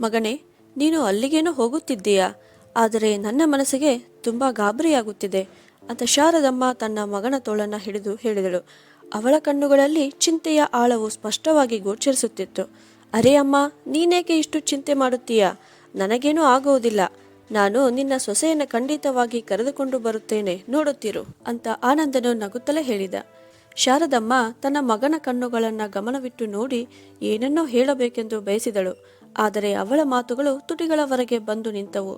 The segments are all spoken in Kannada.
ಮಗನೇ, ನೀನು ಅಲ್ಲಿಗೇನೋ ಹೋಗುತ್ತಿದ್ದೀಯಾ? ಆದರೆ ನನ್ನ ಮನಸ್ಸಿಗೆ ತುಂಬ ಗಾಬರಿಯಾಗುತ್ತಿದೆ. ಅಂತ ಶಾರದಮ್ಮ ತನ್ನ ಮಗನ ತೋಳನ್ನು ಹಿಡಿದು ಹೇಳಿದಳು. ಅವಳ ಕಣ್ಣುಗಳಲ್ಲಿ ಚಿಂತೆಯ ಆಳವು ಸ್ಪಷ್ಟವಾಗಿ ಗೋಚರಿಸುತ್ತಿತ್ತು. ಅರೇ ಅಮ್ಮ, ನೀನೇಕೆ ಇಷ್ಟು ಚಿಂತೆ ಮಾಡುತ್ತೀಯಾ? ನನಗೇನೂ ಆಗುವುದಿಲ್ಲ. ನಾನು ನಿನ್ನ ಸೊಸೆಯನ್ನು ಖಂಡಿತವಾಗಿ ಕರೆದುಕೊಂಡು ಬರುತ್ತೇನೆ, ನೋಡುತ್ತಿರು, ಅಂತ ಆನಂದನು ನಗುತ್ತಲೇ ಹೇಳಿದ. ಶಾರದಮ್ಮ ತನ್ನ ಮಗನ ಕಣ್ಣುಗಳನ್ನು ಗಮನವಿಟ್ಟು ನೋಡಿ ಏನನ್ನೋ ಹೇಳಬೇಕೆಂದು ಬಯಸಿದಳು. ಆದರೆ ಅವಳ ಮಾತುಗಳು ತುಟಿಗಳವರೆಗೆ ಬಂದು ನಿಂತವು.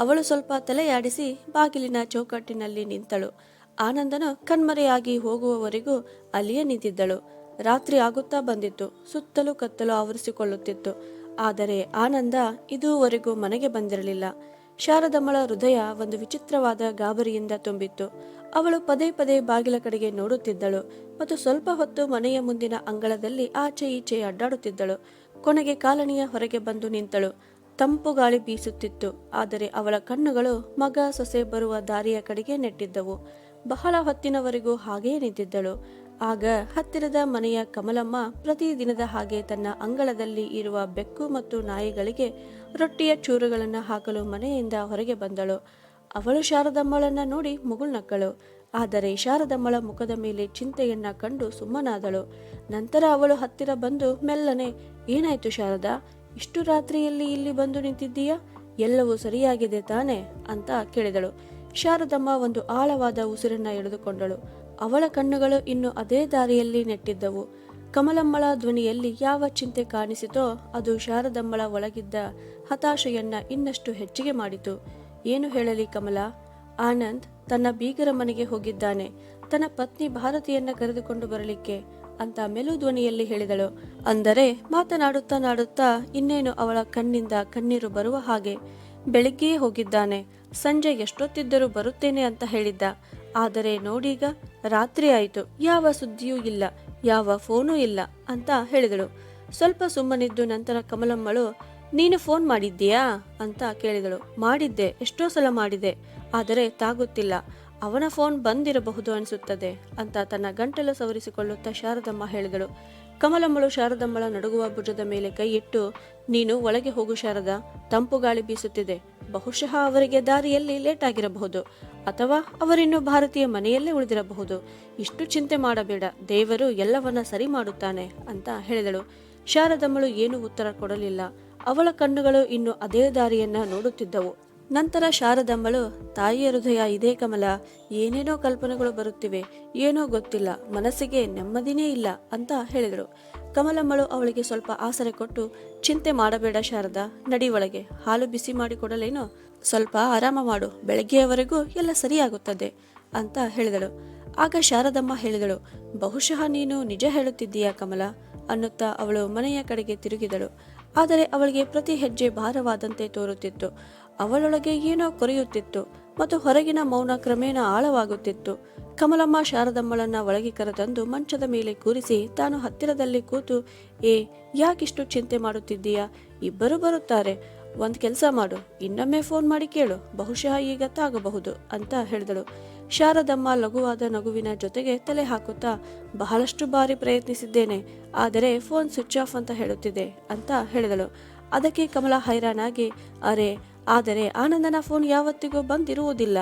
ಅವಳು ಸ್ವಲ್ಪ ತಲೆಯಾಡಿಸಿ ಬಾಗಿಲಿನ ಚೌಕಟ್ಟಿನಲ್ಲಿ ನಿಂತಳು. ಆನಂದನು ಕಣ್ಮರೆಯಾಗಿ ಹೋಗುವವರೆಗೂ ಅಲ್ಲಿಯೇ ನಿಂತಿದ್ದಳು. ರಾತ್ರಿ ಆಗುತ್ತಾ ಬಂದಿತ್ತು. ಸುತ್ತಲೂ ಕತ್ತಲು ಆವರಿಸಿಕೊಳ್ಳುತ್ತಿತ್ತು. ಆದರೆ ಆನಂದ ಇದುವರೆಗೂ ಮನೆಗೆ ಬಂದಿರಲಿಲ್ಲ. ಶಾರದಮ್ಮಳ ಹೃದಯ ಒಂದು ವಿಚಿತ್ರವಾದ ಗಾಬರಿಯಿಂದ ತುಂಬಿತ್ತು. ಅವಳು ಪದೇ ಪದೇ ಬಾಗಿಲ ಕಡೆಗೆ ನೋಡುತ್ತಿದ್ದಳು ಮತ್ತು ಸ್ವಲ್ಪ ಹೊತ್ತು ಮನೆಯ ಮುಂದಿನ ಅಂಗಳದಲ್ಲಿ ಆಚೆ ಈಚೆ ಅಡ್ಡಾಡುತ್ತಿದ್ದಳು. ಕೊನೆಗೆ ಕಾಲನಿಯ ಹೊರಗೆ ಬಂದು ನಿಂತಳು. ತಂಪು ಗಾಳಿ ಬೀಸುತ್ತಿತ್ತು. ಆದರೆ ಅವಳ ಕಣ್ಣುಗಳು ಮಗ ಸೊಸೆ ಬರುವ ದಾರಿಯ ಕಡೆಗೆ ನೆಟ್ಟಿದ್ದವು. ಬಹಳ ಹೊತ್ತಿನವರೆಗೂ ಹಾಗೆಯೇ ನಿಂತಿದ್ದಳು. ಆಗ ಹತ್ತಿರದ ಮನೆಯ ಕಮಲಮ್ಮ ಪ್ರತಿದಿನದ ಹಾಗೆ ತನ್ನ ಅಂಗಳದಲ್ಲಿ ಇರುವ ಬೆಕ್ಕು ಮತ್ತು ನಾಯಿಗಳಿಗೆ ರೊಟ್ಟಿಯ ಚೂರುಗಳನ್ನು ಹಾಕಲು ಮನೆಯಿಂದ ಹೊರಗೆ ಬಂದಳು. ಅವಳು ಶಾರದಮ್ಮಳನ್ನ ನೋಡಿ ಮುಗುಳ್ನಕ್ಕಳು. ಆದರೆ ಶಾರದಮ್ಮಳ ಮುಖದ ಮೇಲೆ ಚಿಂತೆಯನ್ನ ಕಂಡು ಸುಮ್ಮನಾದಳು. ನಂತರ ಅವಳು ಹತ್ತಿರ ಬಂದು, ಮೆಲ್ಲನೆ, ಏನಾಯ್ತು ಶಾರದಾ? ಇಷ್ಟು ರಾತ್ರಿಯಲ್ಲಿ ಇಲ್ಲಿ ಬಂದು ನಿಂತಿದ್ದೀಯಾ? ಎಲ್ಲವೂ ಸರಿಯಾಗಿದೆ ತಾನೆ? ಅಂತ ಕೇಳಿದಳು. ಶಾರದಮ್ಮ ಒಂದು ಆಳವಾದ ಉಸಿರನ್ನ ಎಳೆದುಕೊಂಡಳು. ಅವಳ ಕಣ್ಣುಗಳು ಇನ್ನು ಅದೇ ದಾರಿಯಲ್ಲಿ ನೆಟ್ಟಿದ್ದವು. ಕಮಲಮ್ಮಳ ಧ್ವನಿಯಲ್ಲಿ ಯಾವ ಚಿಂತೆ ಕಾಣಿಸಿತೋ ಅದು ಶಾರದಮ್ಮಳ ಒಳಗಿದ್ದ ಹತಾಶೆಯನ್ನ ಇನ್ನಷ್ಟು ಹೆಚ್ಚಿಗೆ ಮಾಡಿತು. ಏನು ಹೇಳಲಿ ಕಮಲ? ಆನಂದ್ ತನ್ನ ಬೀಗರ ಮನೆಗೆ ಹೋಗಿದ್ದಾನೆ. ತನ್ನ ಪತ್ನಿ ಭಾರತಿಯನ್ನ ಕರೆದುಕೊಂಡು ಬರಲಿಕ್ಕೆ ಅಂತ ಮೆಲು ಧ್ವನಿಯಲ್ಲಿ ಹೇಳಿದಳು. ಅಂದರೆ ಮಾತನಾಡುತ್ತಾ ನಾಡುತ್ತಾ ಇನ್ನೇನು ಅವಳ ಕಣ್ಣಿಂದ ಕಣ್ಣೀರು ಬರುವ ಹಾಗೆ ಬೆಳಿಗ್ಗೆಯೇ ಹೋಗಿದ್ದಾನೆ. ಸಂಜೆ ಎಷ್ಟೊತ್ತಿದ್ದರೂ ಬರುತ್ತೇನೆ ಅಂತ ಹೇಳಿದ್ದ. ಆದರೆ ನೋಡೀಗ ರಾತ್ರಿ ಆಯಿತು. ಯಾವ ಸುದ್ದಿಯೂ ಇಲ್ಲ. ಯಾವ ಫೋನೂ ಇಲ್ಲ ಅಂತ ಹೇಳಿದಳು. ಸ್ವಲ್ಪ ಸುಮ್ಮನಿದ್ದು ನಂತರ ಕಮಲಮ್ಮಳು, ನೀನು ಫೋನ್ ಮಾಡಿದ್ದೀಯಾ ಅಂತ ಕೇಳಿದಳು. ಮಾಡಿದ್ದೆ. ಎಷ್ಟೋ ಸಲ ಮಾಡಿದೆ. ಆದರೆ ತಾಗುತ್ತಿಲ್ಲ. ಅವನ ಫೋನ್ ಬಂದಿರಬಹುದು ಅನಿಸುತ್ತದೆ ಅಂತ ತನ್ನ ಗಂಟಲು ಸವರಿಸಿಕೊಳ್ಳುತ್ತಾ ಶಾರದಮ್ಮ ಹೇಳಿದಳು. ಕಮಲಮ್ಮಳು ಶಾರದಮ್ಮಳ ನಡುಗುವ ಭುಜದ ಮೇಲೆ ಕೈಯಿಟ್ಟು ನೀನು ಒಳಗೆ ಹೋಗು ಶಾರದ, ತಂಪು ಗಾಳಿ ಬೀಸುತ್ತಿದೆ. ಬಹುಶಃ ಅವರಿಗೆ ದಾರಿಯಲ್ಲಿ ಲೇಟ್ ಆಗಿರಬಹುದು ಅಥವಾ ಅವರಿನ್ನು ಭಾರತೀಯ ಮನೆಯಲ್ಲೇ ಉಳಿದಿರಬಹುದು. ಇಷ್ಟು ಚಿಂತೆ ಮಾಡಬೇಡ, ದೇವರು ಎಲ್ಲವನ್ನ ಸರಿ ಮಾಡುತ್ತಾನೆ ಅಂತ ಹೇಳಿದಳು. ಶಾರದಮ್ಮಳು ಏನು ಉತ್ತರ ಕೊಡಲಿಲ್ಲ. ಅವಳ ಕಣ್ಣುಗಳು ಇನ್ನು ಅದೇ ದಾರಿಯನ್ನ ನೋಡುತ್ತಿದ್ದವು. ನಂತರ ಶಾರದಮ್ಮಳು, ತಾಯಿಯ ಹೃದಯ ಇದೇ ಕಮಲ, ಏನೇನೋ ಕಲ್ಪನೆಗಳು ಬರುತ್ತಿವೆ, ಏನೋ ಗೊತ್ತಿಲ್ಲ, ಮನಸ್ಸಿಗೆ ನೆಮ್ಮದಿನೇ ಇಲ್ಲ ಅಂತ ಹೇಳಿದರು. ಕಮಲಮ್ಮಳು ಅವಳಿಗೆ ಸ್ವಲ್ಪ ಆಸರೆ ಕೊಟ್ಟು, ಚಿಂತೆ ಮಾಡಬೇಡ ಶಾರದಾ, ನಡಿ ಹಾಲು ಬಿಸಿ ಮಾಡಿಕೊಡಲೇನೋ ಸ್ವಲ್ಪ ಆರಾಮ ಮಾಡು, ಬೆಳಗ್ಗೆಯವರೆಗೂ ಎಲ್ಲ ಸರಿಯಾಗುತ್ತದೆ ಅಂತ ಹೇಳಿದಳು. ಆಗ ಶಾರದಮ್ಮ ಹೇಳಿದಳು, ಬಹುಶಃ ನೀನು ನಿಜ ಹೇಳುತ್ತಿದ್ದೀಯಾ ಕಮಲ? ಅನ್ನುತ್ತಾ ಅವಳು ಮನೆಯ ಕಡೆಗೆ ತಿರುಗಿದಳು. ಆದರೆ ಅವಳಿಗೆ ಪ್ರತಿ ಹೆಜ್ಜೆ ಭಾರವಾದಂತೆ ತೋರುತ್ತಿತ್ತು. ಅವಳೊಳಗೆ ಏನೋ ಕೊರೆಯುತ್ತಿತ್ತು ಮತ್ತು ಹೊರಗಿನ ಮೌನ ಕ್ರಮೇಣ ಆಳವಾಗುತ್ತಿತ್ತು. ಕಮಲಮ್ಮ ಶಾರದಮ್ಮಳನ್ನ ಒಳಗೆ ಕರೆತಂದು ಮಂಚದ ಮೇಲೆ ಕೂರಿಸಿ ತಾನು ಹತ್ತಿರದಲ್ಲಿ ಕೂತು, ಏ, ಯಾಕಿಷ್ಟು ಚಿಂತೆ ಮಾಡುತ್ತಿದ್ದೀಯಾ? ಇಬ್ಬರು ಬರುತ್ತಾರೆ. ಒಂದು ಕೆಲಸ ಮಾಡು. ಇನ್ನೊಮ್ಮೆ ಫೋನ್ ಮಾಡಿ ಕೇಳು. ಬಹುಶಃ ಈಗ ತಾಗಬಹುದು, ಅಂತ ಹೇಳಿದಳು. ಶಾರದಮ್ಮ ಲಘುವಾದ ನಗುವಿನ ಜೊತೆಗೆ ತಲೆ ಹಾಕುತ್ತಾ, ಬಹಳಷ್ಟು ಬಾರಿ ಪ್ರಯತ್ನಿಸಿದ್ದೇನೆ. ಆದರೆ ಫೋನ್ ಸ್ವಿಚ್ ಆಫ್ ಅಂತ ಹೇಳುತ್ತಿದೆ, ಅಂತ ಹೇಳಿದಳು. ಅದಕ್ಕೆ ಕಮಲ ಹೈರಾಣಾಗಿ ಅರೆ ಆದರೆ ಆನಂದನ ಫೋನ್ ಯಾವತ್ತಿಗೂ ಬಂದಿರುವುದಿಲ್ಲ.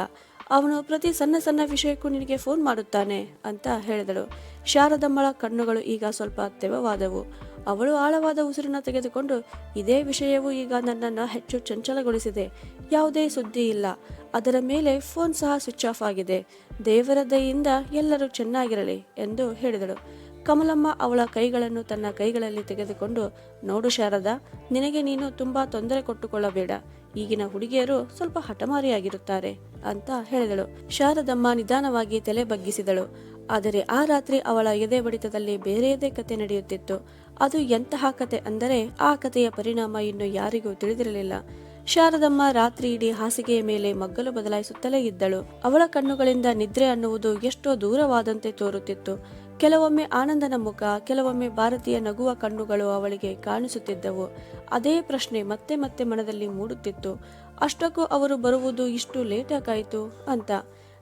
ಅವನು ಪ್ರತಿ ಸಣ್ಣ ಸಣ್ಣ ವಿಷಯಕ್ಕೂ ನಿನಗೆ ಫೋನ್ ಮಾಡುತ್ತಾನೆ ಅಂತ ಹೇಳಿದಳು. ಶಾರದಮ್ಮಳ ಕಣ್ಣುಗಳು ಈಗ ಸ್ವಲ್ಪ ತೆವವಾದವು ಅವಳು ಆಳವಾದ ಉಸಿರನ್ನು ತೆಗೆದುಕೊಂಡು, ಇದೇ ವಿಷಯವು ಈಗ ನನ್ನನ್ನು ಹೆಚ್ಚು ಚಂಚಲಗೊಳಿಸಿದೆ. ಯಾವುದೇ ಸುದ್ದಿ ಇಲ್ಲ. ಅದರ ಮೇಲೆ ಫೋನ್ ಸಹ ಸ್ವಿಚ್ ಆಫ್ ಆಗಿದೆ. ದೇವರ ದಯಿಂದ ಎಲ್ಲರೂ ಚೆನ್ನಾಗಿರಲಿ ಎಂದು ಹೇಳಿದಳು. ಕಮಲಮ್ಮ ಅವಳ ಕೈಗಳನ್ನು ತನ್ನ ಕೈಗಳಲ್ಲಿ ತೆಗೆದುಕೊಂಡು, ನೋಡು ಶಾರದಾ, ನಿನಗೆ ನೀನು ತುಂಬಾ ತೊಂದರೆ ಕೊಟ್ಟುಕೊಳ್ಳಬೇಡ. ಈಗಿನ ಹುಡುಗಿಯರು ಸ್ವಲ್ಪ ಹಠಮಾರಿಯಾಗಿರುತ್ತಾರೆ ಅಂತ ಹೇಳಿದಳು. ಶಾರದಮ್ಮ ನಿಧಾನವಾಗಿ ತಲೆ ಬಗ್ಗಿಸಿದಳು. ಆದರೆ ಆ ರಾತ್ರಿ ಅವಳ ಎದೆ ಬಡಿತದಲ್ಲಿ ಬೇರೆಯದೇ ಕತೆ ನಡೆಯುತ್ತಿತ್ತು. ಅದು ಎಂತಹ ಕತೆ ಅಂದರೆ ಆ ಕಥೆಯ ಪರಿಣಾಮ ಇನ್ನು ಯಾರಿಗೂ ತಿಳಿದಿರಲಿಲ್ಲ. ಶಾರದಮ್ಮ ರಾತ್ರಿ ಇಡೀ ಹಾಸಿಗೆಯ ಮೇಲೆ ಮಗ್ಗಲು ಬದಲಾಯಿಸುತ್ತಲೇ ಇದ್ದಳು. ಅವಳ ಕಣ್ಣುಗಳಿಂದ ನಿದ್ರೆ ಅನ್ನುವುದು ಎಷ್ಟೋ ದೂರವಾದಂತೆ ತೋರುತ್ತಿತ್ತು. ಕೆಲವೊಮ್ಮೆ ಆನಂದನ ಮುಖ, ಕೆಲವೊಮ್ಮೆ ಭಾರತೀಯ ನಗುವ ಕಣ್ಣುಗಳು ಅವಳಿಗೆ ಕಾಣಿಸುತ್ತಿದ್ದವು. ಅದೇ ಪ್ರಶ್ನೆ ಮತ್ತೆ ಮತ್ತೆ ಮನದಲ್ಲಿ ಮೂಡುತ್ತಿತ್ತು. ಅಷ್ಟಕ್ಕೂ ಅವರು ಬರುವುದು ಇಷ್ಟು ಲೇಟಾಗಾಯಿತು ಅಂತ.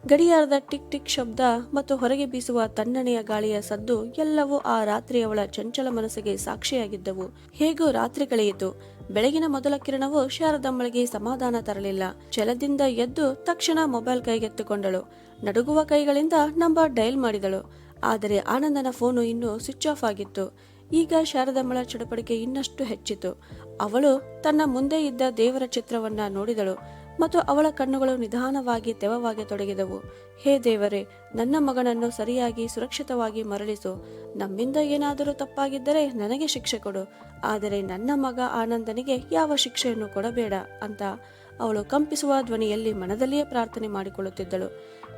ಗಡಿಯಾರದ ಟಿಕ್ ಟಿಕ್ ಶಬ್ದ ಮತ್ತು ಹೊರಗೆ ಬೀಸುವ ತಣ್ಣನೆಯ ಗಾಳಿಯ ಸದ್ದು ಎಲ್ಲವೂ ಆ ರಾತ್ರಿ ಅವಳ ಚಂಚಲ ಮನಸ್ಸಿಗೆ ಸಾಕ್ಷಿಯಾಗಿದ್ದವು. ಹೇಗೋ ರಾತ್ರಿ ಕಳೆಯಿತು. ಬೆಳಗಿನ ಮೊದಲ ಕಿರಣವು ಶಾರದಮ್ಮಳಿಗೆ ಸಮಾಧಾನ ತರಲಿಲ್ಲ. ಛಲದಿಂದ ಎದ್ದು ತಕ್ಷಣ ಮೊಬೈಲ್ ಕೈಗೆತ್ತಿಕೊಂಡಳು. ನಡುಗುವ ಕೈಗಳಿಂದ ನಂಬರ್ ಡಯಲ್ ಮಾಡಿದಳು. ಆದರೆ ಆನಂದನ ಫೋನು ಇನ್ನೂ ಸ್ವಿಚ್ ಆಫ್ ಆಗಿತ್ತು. ಈಗ ಶಾರದಮ್ಮಳ ಚಡಪಡಿಕೆ ಇನ್ನಷ್ಟು ಹೆಚ್ಚಿತು ಅವಳು ತನ್ನ ಮುಂದೆ ಇದ್ದ ದೇವರ ಚಿತ್ರವನ್ನ ನೋಡಿದಳು ಮತ್ತು ಅವಳ ಕಣ್ಣುಗಳು ನಿಧಾನವಾಗಿ ತೆವವಾಗಿ ತೊಡಗಿದವು. ಹೇ ದೇವರೇ, ನನ್ನ ಮಗನನ್ನು ಸರಿಯಾಗಿ ಸುರಕ್ಷಿತವಾಗಿ ಮರಳಿಸು. ನಮ್ಮಿಂದ ಏನಾದರೂ ತಪ್ಪಾಗಿದ್ದರೆ ನನಗೆ ಶಿಕ್ಷೆ ಕೊಡು. ಆದರೆ ನನ್ನ ಮಗ ಆನಂದನಿಗೆ ಯಾವ ಶಿಕ್ಷೆಯನ್ನು ಕೊಡಬೇಡ ಅಂತ ಅವಳು ಕಂಪಿಸುವ ಧ್ವನಿಯಲ್ಲಿ ಮನದಲ್ಲಿಯೇ ಪ್ರಾರ್ಥನೆ ಮಾಡಿಕೊಳ್ಳುತ್ತಿದ್ದಳು.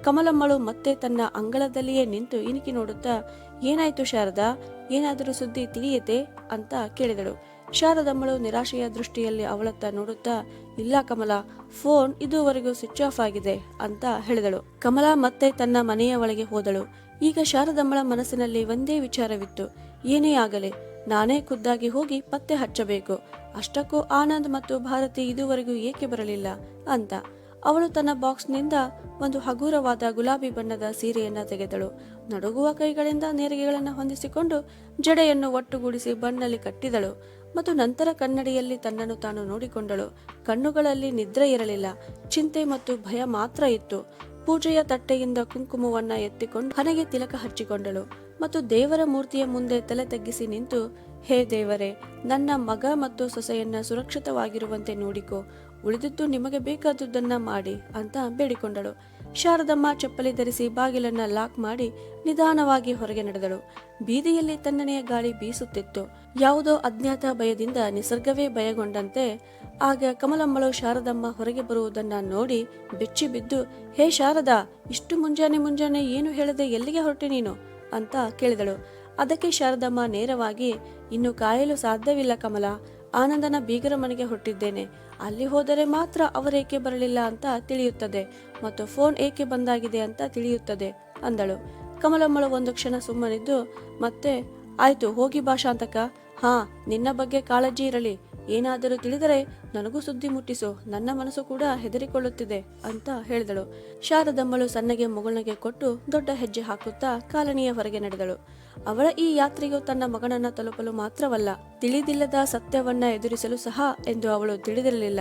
ಕಮಲಮ್ಮಳು ಮತ್ತೆ ತನ್ನ ಅಂಗಳದಲ್ಲಿಯೇ ನಿಂತು ಇಣುಕಿ ನೋಡುತ್ತಾ, ಏನಾಯ್ತು ಶಾರದಾ? ಏನಾದರೂ ಸುದ್ದಿ ತಿಳಿಯತೆ? ಅಂತ ಕೇಳಿದಳು. ಶಾರದಮ್ಮಳು ನಿರಾಶೆಯ ದೃಷ್ಟಿಯಲ್ಲಿ ಅವಳತ್ತ ನೋಡುತ್ತಾ, ಇಲ್ಲ ಕಮಲ, ಫೋನ್ ಇದುವರೆಗೂ ಸ್ವಿಚ್ ಆಫ್ ಆಗಿದೆ ಅಂತ ಹೇಳಿದಳು. ಕಮಲ ಮತ್ತೆ ತನ್ನ ಮನೆಯ ಒಳಗೆ ಹೋದಳು. ಈಗ ಶಾರದಮ್ಮಳ ಮನಸ್ಸಿನಲ್ಲಿ ಒಂದೇ ವಿಚಾರವಿತ್ತು. ಏನೇ ಆಗಲಿ, ನಾನೇ ಖುದ್ದಾಗಿ ಹೋಗಿ ಪತ್ತೆ ಹಚ್ಚಬೇಕು. ಅಷ್ಟಕ್ಕೂ ಆನಂದ್ ಮತ್ತು ಭಾರತಿ ಇದುವರೆಗೂ ಏಕೆ ಬರಲಿಲ್ಲ? ಅಂತ. ಅವಳು ತನ್ನ ಬಾಕ್ಸ್ನಿಂದ ಒಂದು ಹಗುರವಾದ ಗುಲಾಬಿ ಬಣ್ಣದ ಸೀರೆಯನ್ನ ತೆಗೆದಳು. ನಡುಗುವ ಕೈಗಳಿಂದ ನೇರಿಗೆಗಳನ್ನು ಹೊಂದಿಸಿಕೊಂಡು ಜಡೆಯನ್ನು ಒಟ್ಟುಗೂಡಿಸಿ ಬಣ್ಣಲ್ಲಿ ಕಟ್ಟಿದಳು ಮತ್ತು ನಂತರ ಕನ್ನಡಿಯಲ್ಲಿ ತನ್ನನ್ನು ತಾನು ನೋಡಿಕೊಂಡಳು. ಕಣ್ಣುಗಳಲ್ಲಿ ನಿದ್ರೆ ಇರಲಿಲ್ಲ. ಚಿಂತೆ ಮತ್ತು ಭಯ ಮಾತ್ರ ಇತ್ತು. ಪೂಜೆಯ ತಟ್ಟೆಯಿಂದ ಕುಂಕುಮವನ್ನ ಎತ್ತಿಕೊಂಡು ಹಣೆಗೆ ತಿಲಕ ಹಚ್ಚಿಕೊಂಡಳು ಮತ್ತು ದೇವರ ಮೂರ್ತಿಯ ಮುಂದೆ ತಲೆ ತಗ್ಗಿಸಿ ನಿಂತು, ಹೇ ದೇವರೇ, ನನ್ನ ಮಗ ಮತ್ತು ಸೊಸೆಯನ್ನ ಸುರಕ್ಷಿತವಾಗಿರುವಂತೆ ನೋಡಿಕೋ. ಉಳಿದಿದ್ದು ನಿಮಗೆ ಬೇಕಾದುದನ್ನ ಮಾಡಿ ಅಂತ ಬೇಡಿಕೊಂಡಳು. ಶಾರದಮ್ಮ ಚಪ್ಪಲಿ ಧರಿಸಿ ಬಾಗಿಲನ್ನ ಲಾಕ್ ಮಾಡಿ ನಿಧಾನವಾಗಿ ಹೊರಗೆ ನಡೆದಳು. ಬೀದಿಯಲ್ಲಿ ತಣ್ಣನೆಯ ಗಾಳಿ ಬೀಸುತ್ತಿತ್ತು. ಯಾವುದೋ ಅಜ್ಞಾತ ಭಯದಿಂದ ನಿಸರ್ಗವೇ ಭಯಗೊಂಡಂತೆ ಆಗ ಕಮಲಮ್ಮಳು ಶಾರದಮ್ಮ ಹೊರಗೆ ಬರುವುದನ್ನ ನೋಡಿ ಬೆಚ್ಚಿ ಬಿದ್ದು, ಹೇ ಶಾರದಾ, ಇಷ್ಟು ಮುಂಜಾನೆ ಮುಂಜಾನೆ ಏನು ಹೇಳದೆ ಎಲ್ಲಿಗೆ ಹೊರಟೆ ನೀನು? ಅಂತ ಕೇಳಿದಳು. ಅದಕ್ಕೆ ಶಾರದಮ್ಮ ನೇರವಾಗಿ, ಇನ್ನು ಕಾಯಲು ಸಾಧ್ಯವಿಲ್ಲ ಕಮಲ, ಆನಂದನ ಬೀಗರ ಮನೆಗೆ ಹೊರಟಿದ್ದೇನೆ. ಅಲ್ಲಿ ಹೋದರೆ ಮಾತ್ರ ಅವರೇಕೆ ಬರಲಿಲ್ಲ ಅಂತ ತಿಳಿಯುತ್ತದೆ ಮತ್ತು ಫೋನ್ ಏಕೆ ಬಂದಾಗಿದೆ ಅಂತ ತಿಳಿಯುತ್ತದೆ ಅಂದಳು. ಕಮಲಮ್ಮಳು ಒಂದು ಕ್ಷಣ ಸುಮ್ಮನಿದ್ದು, ಮತ್ತೆ, ಆಯ್ತು, ಹೋಗಿ ಭಾಷಾಂತಕ. ಹಾ, ನಿನ್ನ ಬಗ್ಗೆ ಕಾಳಜಿ ಇರಲಿ. ಏನಾದರೂ ತಿಳಿದರೆ ನನಗೂ ಸುದ್ದಿ ಮುಟ್ಟಿಸು, ನನ್ನ ಮನಸ್ಸು ಕೂಡ ಹೆದರಿಕೊಳ್ಳುತ್ತಿದೆ ಅಂತ ಹೇಳಿದಳು. ಶಾರದಮ್ಮಳು ಸಣ್ಣಗೆ ಮಗಳಿಗೆ ಕೊಟ್ಟು ದೊಡ್ಡ ಹೆಜ್ಜೆ ಹಾಕುತ್ತಾ ಕಾಲನಿಯ ಹೊರಗೆ ನಡೆದಳು. ಅವಳ ಈ ಯಾತ್ರೆಯು ತನ್ನ ಮಗನನ್ನ ತಲುಪಲು ಮಾತ್ರವಲ್ಲ, ತಿಳಿದಿಲ್ಲದ ಸತ್ಯವನ್ನ ಎದುರಿಸಲು ಸಹ ಎಂದು ಅವಳು ತಿಳಿದಿರಲಿಲ್ಲ.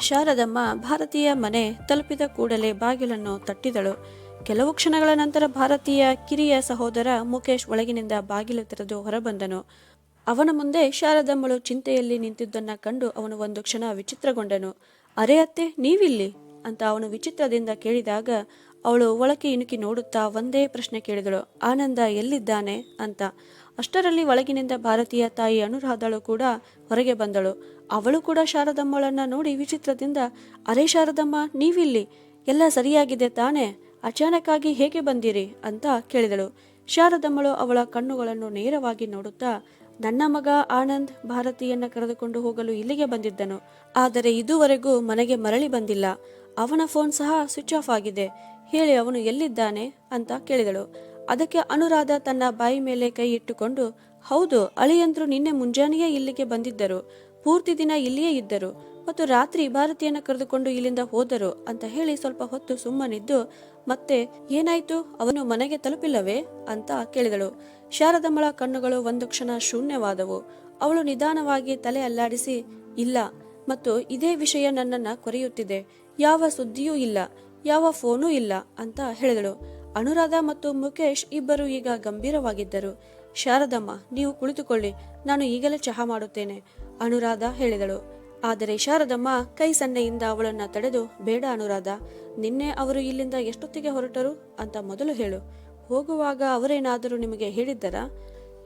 ಶಾರದಮ್ಮ ಭಾರತೀಯ ಮನೆ ತಲುಪಿದ ಕೂಡಲೇ ಬಾಗಿಲನ್ನು ತಟ್ಟಿದಳು. ಕೆಲವು ಕ್ಷಣಗಳ ನಂತರ ಭಾರತೀಯ ಕಿರಿಯ ಸಹೋದರ ಮುಖೇಶ್ ಒಳಗಿನಿಂದ ಬಾಗಿಲು ತೆರೆದು ಹೊರಬಂದನು. ಅವನ ಮುಂದೆ ಶಾರದಮ್ಮಳು ಚಿಂತೆಯಲ್ಲಿ ನಿಂತಿದ್ದನ್ನ ಕಂಡು ಅವನು ಒಂದು ಕ್ಷಣ ವಿಚಿತ್ರಗೊಂಡನು. ಅರೆ ಅತ್ತೆ, ನೀವಿಲ್ಲಿ? ಅಂತ ಅವನು ವಿಚಿತ್ರದಿಂದ ಕೇಳಿದಾಗ ಅವಳು ಒಳಕೆ ಇಣುಕಿ ನೋಡುತ್ತಾ ಒಂದೇ ಪ್ರಶ್ನೆ ಕೇಳಿದಳು. ಆನಂದ ಎಲ್ಲಿದ್ದಾನೆ? ಅಂತ. ಅಷ್ಟರಲ್ಲಿ ಒಳಗಿನಿಂದ ಭಾರತೀಯ ತಾಯಿ ಅನುರಾಧಳು ಕೂಡ ಹೊರಗೆ ಬಂದಳು. ಅವಳು ಕೂಡ ಶಾರದಮ್ಮಳನ್ನ ನೋಡಿ ವಿಚಿತ್ರದಿಂದ, ಅರೆ ಶಾರದಮ್ಮ, ನೀವಿಲ್ಲಿ? ಎಲ್ಲ ಸರಿಯಾಗಿದೆ ತಾನೇ? ಅಚಾನಕ್ಕಾಗಿ ಹೇಗೆ ಬಂದಿರಿ? ಅಂತ ಕೇಳಿದಳು. ಶಾರದಮ್ಮಳು ಅವಳ ಕಣ್ಣುಗಳನ್ನು ನೇರವಾಗಿ ನೋಡುತ್ತಾ ನನ್ನ ಮಗ ಆನಂದ್ ಭಾರತಿಯನ್ನ ಕರೆದುಕೊಂಡು ಹೋಗಲು ಇಲ್ಲಿಗೆ ಬಂದಿದ್ದನು. ಆದರೆ ಇದುವರೆಗೂ ಮನೆಗೆ ಮರಳಿ ಬಂದಿಲ್ಲ. ಅವನ ಫೋನ್ ಸಹ ಸ್ವಿಚ್ ಆಫ್ ಆಗಿದೆ. ಹೇಳಿ, ಅವನು ಎಲ್ಲಿದ್ದಾನೆ ಅಂತ ಕೇಳಿದಳು. ಅದಕ್ಕೆ ಅನುರಾಧ ತನ್ನ ಬಾಯಿ ಮೇಲೆ ಕೈ ಇಟ್ಟುಕೊಂಡು, ಹೌದು, ಅಳಿಯಂದ್ರು ನಿನ್ನೆ ಮುಂಜಾನೆಯೇ ಇಲ್ಲಿಗೆ ಬಂದಿದ್ದರು. ಪೂರ್ತಿ ದಿನ ಇಲ್ಲಿಯೇ ಇದ್ದರು. ಮತ್ತು ರಾತ್ರಿ ಭಾರತಿಯನ್ನ ಕರೆದುಕೊಂಡು ಇಲ್ಲಿಂದ ಹೋದರು ಅಂತ ಹೇಳಿ ಸ್ವಲ್ಪ ಹೊತ್ತು ಸುಮ್ಮನಿದ್ದು, ಮತ್ತೆ ಏನಾಯ್ತು? ಅವನು ಮನೆಗೆ ತಲುಪಿಲ್ಲವೇ? ಅಂತ ಕೇಳಿದಳು. ಶಾರದಮ್ಮಳ ಕಣ್ಣುಗಳು ಒಂದು ಕ್ಷಣ ಶೂನ್ಯವಾದವು. ಅವಳು ನಿಧಾನವಾಗಿ ತಲೆ ಅಲ್ಲಾಡಿಸಿ, ಇಲ್ಲ, ಮತ್ತು ಇದೇ ವಿಷಯ ನನ್ನನ್ನ ಕೊರೆಯುತ್ತಿದೆ. ಯಾವ ಸುದ್ದಿಯೂ ಇಲ್ಲ, ಯಾವ ಫೋನೂ ಇಲ್ಲ ಅಂತ ಹೇಳಿದಳು. ಅನುರಾಧ ಮತ್ತು ಮುಖೇಶ್ ಇಬ್ಬರು ಈಗ ಗಂಭೀರವಾಗಿದ್ದರು. ಶಾರದಮ್ಮ, ನೀವು ಕುಳಿತುಕೊಳ್ಳಿ, ನಾನು ಈಗಲೇ ಚಹಾ ಮಾಡುತ್ತೇನೆ, ಅನುರಾಧ ಹೇಳಿದಳು. ಆದರೆ ಶಾರದಮ್ಮ ಕೈ ಸನ್ನೆಯಿಂದ ಅವಳನ್ನ ತಡೆದು, ಬೇಡ ಅನುರಾಧ, ನಿನ್ನೆ ಅವರು ಇಲ್ಲಿಂದ ಎಷ್ಟೊತ್ತಿಗೆ ಹೊರಟರು? ಅಂತ ಮೊದಲು ಹೇಳು. ಹೋಗುವಾಗ ಅವರೇನಾದರೂ ನಿಮಗೆ ಹೇಳಿದ್ದರಾ?